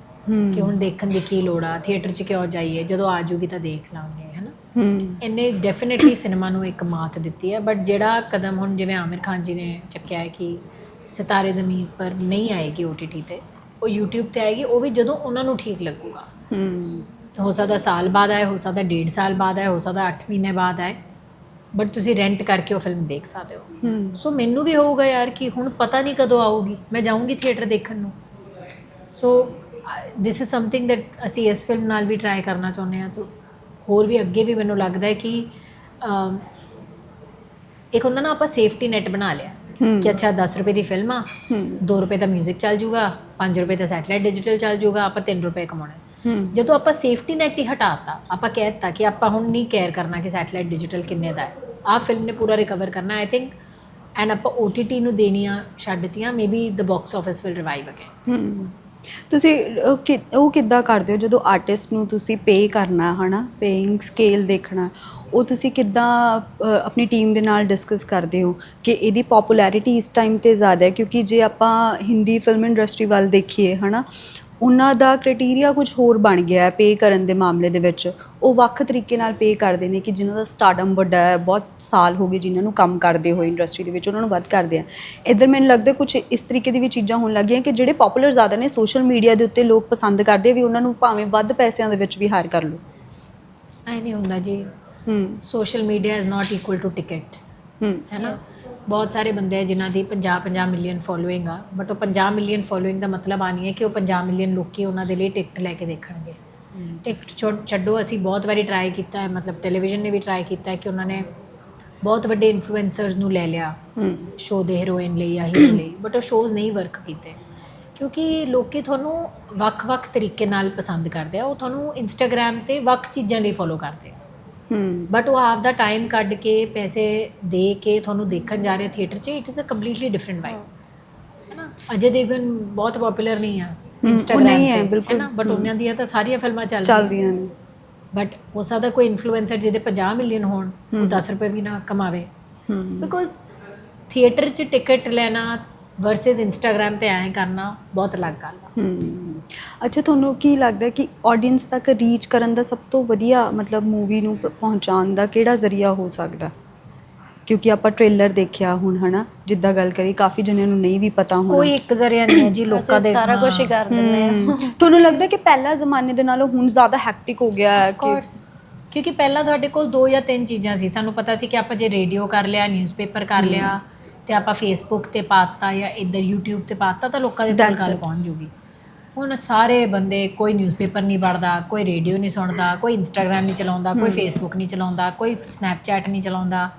ਕਿ ਹੁਣ ਦੇਖਣ ਦੀ ਕੀ ਲੋੜ ਆ ਥੀਏਟਰ 'ਚ ਕਿਉਂ ਜਾਈਏ ਜਦੋਂ ਆ ਜੂਗੀ ਤਾਂ ਦੇਖ ਲਾਂਗੇ ਹੈਨਾ? ਇਹਨੇ ਡੈਫੀਨਿਟਲੀ ਸਿਨੇਮਾ ਨੂੰ ਇੱਕ ਮਾਤ ਦਿੱਤੀ ਹੈ ਬਟ ਜਿਹੜਾ ਕਦਮ ਹੁਣ ਜਿਵੇਂ ਆਮਿਰ ਖਾਨ ਜੀ ਨੇ ਚੱਕਿਆ ਹੈ ਕਿ ਸਿਤਾਰੇ ਜ਼ਮੀਨ ਪਰ ਨਹੀਂ ਆਏਗੀ OTT ਤੇ ਉਹ YouTube ਤੇ ਆਏਗੀ ਉਹ ਵੀ ਜਦੋਂ ਉਹਨਾਂ ਨੂੰ ਠੀਕ ਲੱਗੂਗਾ। ਹੂੰ। ਹੋ ਸਕਦਾ ਸਾਲ ਬਾਅਦ ਆਏ ਹੋ ਸਕਦਾ ਡੇਢ ਸਾਲ ਬਾਅਦ ਆਏ ਹੋ ਸਕਦਾ 8 ਮਹੀਨੇ ਬਾਅਦ ਆਏ ਬਟ ਤੁਸੀਂ ਰੈਂਟ ਕਰਕੇ ਉਹ ਫਿਲਮ ਦੇਖ ਸਕਦੇ ਹੋ। ਹੂੰ। ਸੋ ਮੈਨੂੰ ਵੀ ਹੋਊਗਾ ਯਾਰ ਕਿ ਹੁਣ ਪਤਾ ਨਹੀਂ ਕਦੋਂ ਆਊਗੀ ਮੈਂ ਜਾਊਂਗੀ ਥੀਏਟਰ ਦੇਖਣ ਨੂੰ। So this is something that ਅਸੀਂ ਇਸ ਫਿਲਮ ਨਾਲ ਵੀ ਟਰਾਈ ਕਰਨਾ ਚਾਹੁੰਦੇ ਹਾਂ ਸੋ ਹੋਰ ਵੀ ਅੱਗੇ ਵੀ ਮੈਨੂੰ ਲੱਗਦਾ ਹੈ ਕਿ ਇੱਕ ਹੁੰਦਾ ਨਾ ਆਪਾਂ ਸੇਫਟੀ ਨੈਟ ਬਣਾ ਲਿਆ ਕਿ ਅੱਛਾ 10 ਰੁਪਏ ਦੀ ਫਿਲਮ ਆ ਹੂੰ। 2 ਰੁਪਏ ਦਾ 뮤직 ਚੱਲ ਜੂਗਾ 5 ਰੁਪਏ ਦਾ ਸੈਟਲਾਈਟ ਡਿਜੀਟਲ ਚੱਲ ਜੂਗਾ ਆਪਾਂ 3 ਰੁਪਏ ਕਮਾਉਣੇ ਜਦੋਂ ਆਪਾਂ ਸੇਫਟੀ ਨੈਟ ਹੀ ਹਟਾਤਾ ਆਪਾਂ ਕਹਿ ਦਿੱਤਾ ਕਿ ਆਪਾਂ ਹੁਣ ਨਹੀਂ ਕੇਅਰ ਕਰਨਾ ਕਿ ਸੈਟਲਾਈਟ ਡਿਜੀਟਲ ਕਿੰਨੇ ਦਾ ਹੈ। ਆਹ ਫਿਲਮ ਨੇ ਪੂਰਾ ਰਿਕਵਰ ਕਰਨਾ ਆਈ ਥਿੰਕ ਐਂਡ ਆਪਾਂ OTT ਨੂੰ ਦੇਣੀਆਂ ਛੱਡ ਦਿੱਤੀਆਂ maybe the box office will revive again. ਤੁਸੀਂ ਉਹ ਕਿ- ਉਹ ਕਿੱਦਾਂ ਕਰਦੇ ਹੋ? ਜਦੋਂ ਆਰਟਿਸਟ ਨੂੰ ਤੁਸੀਂ ਪੇ ਕਰਨਾ ਹਨਾ? ਪੇਇੰਗ ਸਕੇਲ ਦੇਖਣਾ ਉਹ ਤੁਸੀਂ ਕਿੱਦਾਂ ਅ, ਆਪਣੀ ਟੀਮ ਦੇ ਨਾਲ ਡਿਸਕਸ ਕਰਦੇ ਹੋ? ਕਿ ਇਹਦੀ ਪਪੂਲੈਰਿਟੀ ਇਸ ਟਾਈਮ ਤੇ ਜ਼ਿਆਦਾ ਹੈ? ਕਿਉਂਕਿ ਜੇ ਆਪਾਂ ਹਿੰਦੀ ਫਿਲਮ ਇੰਡਸਟਰੀ ਵੱਲ ਦੇਖੀਏ ਹਨਾ? ਉਹਨਾਂ ਦਾ ਕ੍ਰਾਈਟੇਰੀਆ ਕੁਝ ਹੋਰ ਬਣ ਗਿਆ ਹੈ ਪੇ ਕਰਨ ਦੇ ਮਾਮਲੇ ਦੇ ਵਿੱਚ। ਉਹ ਵੱਖ ਤਰੀਕੇ ਨਾਲ ਪੇ ਕਰਦੇ ਨੇ ਕਿ ਜਿਨ੍ਹਾਂ ਦਾ ਸਟਾਰਡਮ ਵੱਡਾ ਹੈ ਬਹੁਤ ਸਾਲ ਹੋ ਗਏ ਜਿਨ੍ਹਾਂ ਨੂੰ ਕੰਮ ਕਰਦੇ ਹੋਏ ਇੰਡਸਟਰੀ ਦੇ ਵਿੱਚ ਉਹਨਾਂ ਨੂੰ ਵੱਧ ਕਰਦੇ ਆ। ਇੱਧਰ ਮੈਨੂੰ ਲੱਗਦਾ ਕੁਝ ਇਸ ਤਰੀਕੇ ਦੀ ਵੀ ਚੀਜ਼ਾਂ ਹੋਣ ਲੱਗੀਆਂ ਕਿ ਜਿਹੜੇ ਪਪੂਲਰ ਜ਼ਿਆਦਾ ਨੇ ਸੋਸ਼ਲ ਮੀਡੀਆ ਦੇ ਉੱਤੇ ਲੋਕ ਪਸੰਦ ਕਰਦੇ ਆ ਵੀ ਉਹਨਾਂ ਨੂੰ ਭਾਵੇਂ ਵੱਧ ਪੈਸਿਆਂ ਦੇ ਵਿੱਚ ਵੀ ਹਾਇਰ ਕਰ ਲਓ। ਐ ਨਹੀਂ ਹੁੰਦਾ ਜੀ। ਹੂੰ। Social media is not equal to tickets ਹੂੰ। ਨਾ ਬਹੁਤ ਸਾਰੇ ਬੰਦੇ ਆ ਜਿਨ੍ਹਾਂ ਦੀ 50 50 ਮਿਲੀਅਨ ਫੋਲੋਇੰਗ ਆ ਬਟ ਉਹ 50 ਮਿਲੀਅਨ ਫੋਲੋਇੰਗ ਦਾ ਮਤਲਬ ਆ ਨਹੀਂ ਹੈ ਕਿ ਉਹ 50 ਮਿਲੀਅਨ ਲੋਕੀ ਉਹਨਾਂ ਦੇ ਲਈ ਟਿਕਟ ਲੈ ਕੇ ਦੇਖਣਗੇ। ਟਿਕਟ ਛੱਡੋ ਅਸੀਂ ਬਹੁਤ ਵਾਰੀ ਟਰਾਈ ਕੀਤਾ ਹੈ ਮਤਲਬ ਟੈਲੀਵਿਜ਼ਨ ਨੇ ਵੀ ਟਰਾਈ ਕੀਤਾ ਹੈ ਕਿ ਉਹਨਾਂ ਨੇ ਬਹੁਤ ਵੱਡੇ ਇਨਫਲੂਐਂਸਰਸ ਨੂੰ ਲੈ ਲਿਆ। ਸ਼ੋਅ ਦੇ ਹੀਰੋਇਨ ਲਈ ਜਾਂ ਹੀਰੋ ਲਈ ਬਟ ਉਹ ਸ਼ੋਜ਼ ਨਹੀਂ ਵਰਕ ਕੀਤੇ। ਕਿਉਂਕਿ ਲੋਕੀ ਤੁਹਾਨੂੰ ਵੱਖ-ਵੱਖ ਤਰੀਕੇ ਨਾਲ ਪਸੰਦ ਕਰਦੇ ਆ ਉਹ ਤੁਹਾਨੂੰ ਇੰਸਟਾਗ੍ਰam ਤੇ ਵੱਖ ਚੀਜ਼ਾਂ ਲਈ ਫੋਲੋ ਕਰਦੇ ਆ। ਬਟ ਉਹ ਆਪ ਦਾ ਟਾਈਮ ਕੱਢ ਕੇ ਪੈਸੇ ਦੇ ਕੇ ਤੁਹਾਨੂੰ ਦੇਖਣ ਜਾ ਰਹੇ ਥੀਏਟਰ 'ਚ it is a completely different vibe ਹੈ। ਨਾ ਅਜੇ ਦੇਵਗਨ ਬਹੁਤ ਪਪੂਲਰ ਨਹੀਂ ਆ ਇੰਸਟਾਗ੍ਰam ਨਹੀਂ ਹੈ, ਤੇ ਬਿਲਕੁਲ। ਨਾ ਬਟ ਉਹਨਾਂ ਦੀਆਂ ਤਾਂ ਸਾਰੀਆਂ ਫਿਲਮਾਂ ਚੱਲਦੀਆਂ ਚੱਲਦੀਆਂ ਨੇ। ਬਟ ਹੋ ਸਕਦਾ ਕੋਈ ਇਨਫਲੂਐਂਸਰ ਜਿਹਦੇ 50 ਮਿਲੀਅਨ ਹੋਣ ਉਹ 10 ਰੁਪਏ ਵੀ ਨਾ ਕਮਾਵੇ। ਬਿਕੋਜ਼ ਥੀਏਟਰ 'ਚ ਟਿਕਟ ਲੈਣਾ ਵਰਸਸ ਇੰਸਟਾਗ੍ਰam ਤੇ ਐਂ ਕਰਨਾ ਬਹੁਤ ਅਲੱਗ ਗੱਲ ਆ। ਅੱਛਾ ਤੁਹਾਨੂੰ ਕੀ ਲੱਗਦਾ ਕਿ ਆਡੀਅנס ਤੱਕ ਰੀਚ ਕਰਨ ਦਾ ਸਭ ਤੋਂ ਵਧੀਆ ਮਤਲਬ ਮੂਵੀ ਨੂੰ ਪ- ਪਹੁੰਚਾਉਣ ਦਾ ਕਿਹੜਾ ਜ਼ਰੀਆ ਹੋ ਸਕਦਾ? ਕਿਉਂਕਿ ਆਪਾਂ ਟ੍ਰੇਲਰ ਦੇਖਿਆ ਹੁਣ ਹਨਾ? ਜਿੱਦਾਂ ਗੱਲ ਕਰੀ ਕਾਫੀ ਜਣਿਆਂ ਨੂੰ ਨਹੀਂ ਵੀ ਪਤਾ ਹੋਣਾ। ਕੋਈ ਇੱਕ ਜ਼ਰੀਆ ਨਹੀਂ ਹੈ ਜੀ ਲੋਕਾਂ ਦੇ ਸਾਰਾ ਕੁਝ ਹੀ। ਕਰ ਦਿੰਦੇ ਆ ਹਮ, ਤੁਹਾਨੂੰ ਲੱਗਦਾ ਕਿ ਪਹਿਲਾ ਜ਼ਮਾਨੇ ਦੇ ਨਾਲੋਂ ਹੁਣ ਜ਼ਿਆਦਾ ਹੈਕਟਿਕ ਹੋ ਗਿਆ ਹੈ ਕਿ ਕੋਰਸ ਕਿਉਂਕਿ ਪਹਿਲਾਂ ਤੁਹਾਡੇ ਕੋਲ ਦੋ ਜਾਂ ਤਿੰਨ ਚੀਜ਼ਾਂ ਸੀ। ਸਾਨੂੰ ਪਤਾ ਸੀ ਕਿ ਆਪਾਂ ਜੇ ਰੇਡੀਓ ਕਰ ਲਿਆ ਨਿਊਜ਼ਪੇਪਰ ਕਰ ਲਿਆ ਤੇ ਆਪਾਂ ਫੇਸਬੁੱਕ ਤੇ ਪਾਤਾ ਜਾਂ ਇੱਧਰ YouTube ਤੇ ਪਾਤਾ ਤਾਂ ਲੋਕਾਂ ਦੇ ਕੋਲ That's ਗੱਲ it. ਪਹੁੰਚ ਜੂਗੀ। ਹੁਣ ਸਾਰੇ ਬੰਦੇ ਕੋਈ ਨਿਊਜ਼ਪੇਪਰ ਨਹੀਂ ਪੜ੍ਹਦਾ ਕੋਈ ਰੇਡੀਓ ਨਹੀਂ ਸੁਣਦਾ ਕੋਈ ਇੰਸਟਾਗ੍ਰam ਨਹੀਂ ਚਲਾਉਂਦਾ ਕੋਈ ਫੇਸਬੁੱਕ ਨਹੀਂ ਚਲਾਉਂਦਾ ਕੋਈ ਸਨੈਪਚੈਟ ਨਹੀਂ ਚਲਾਉਂਦਾ।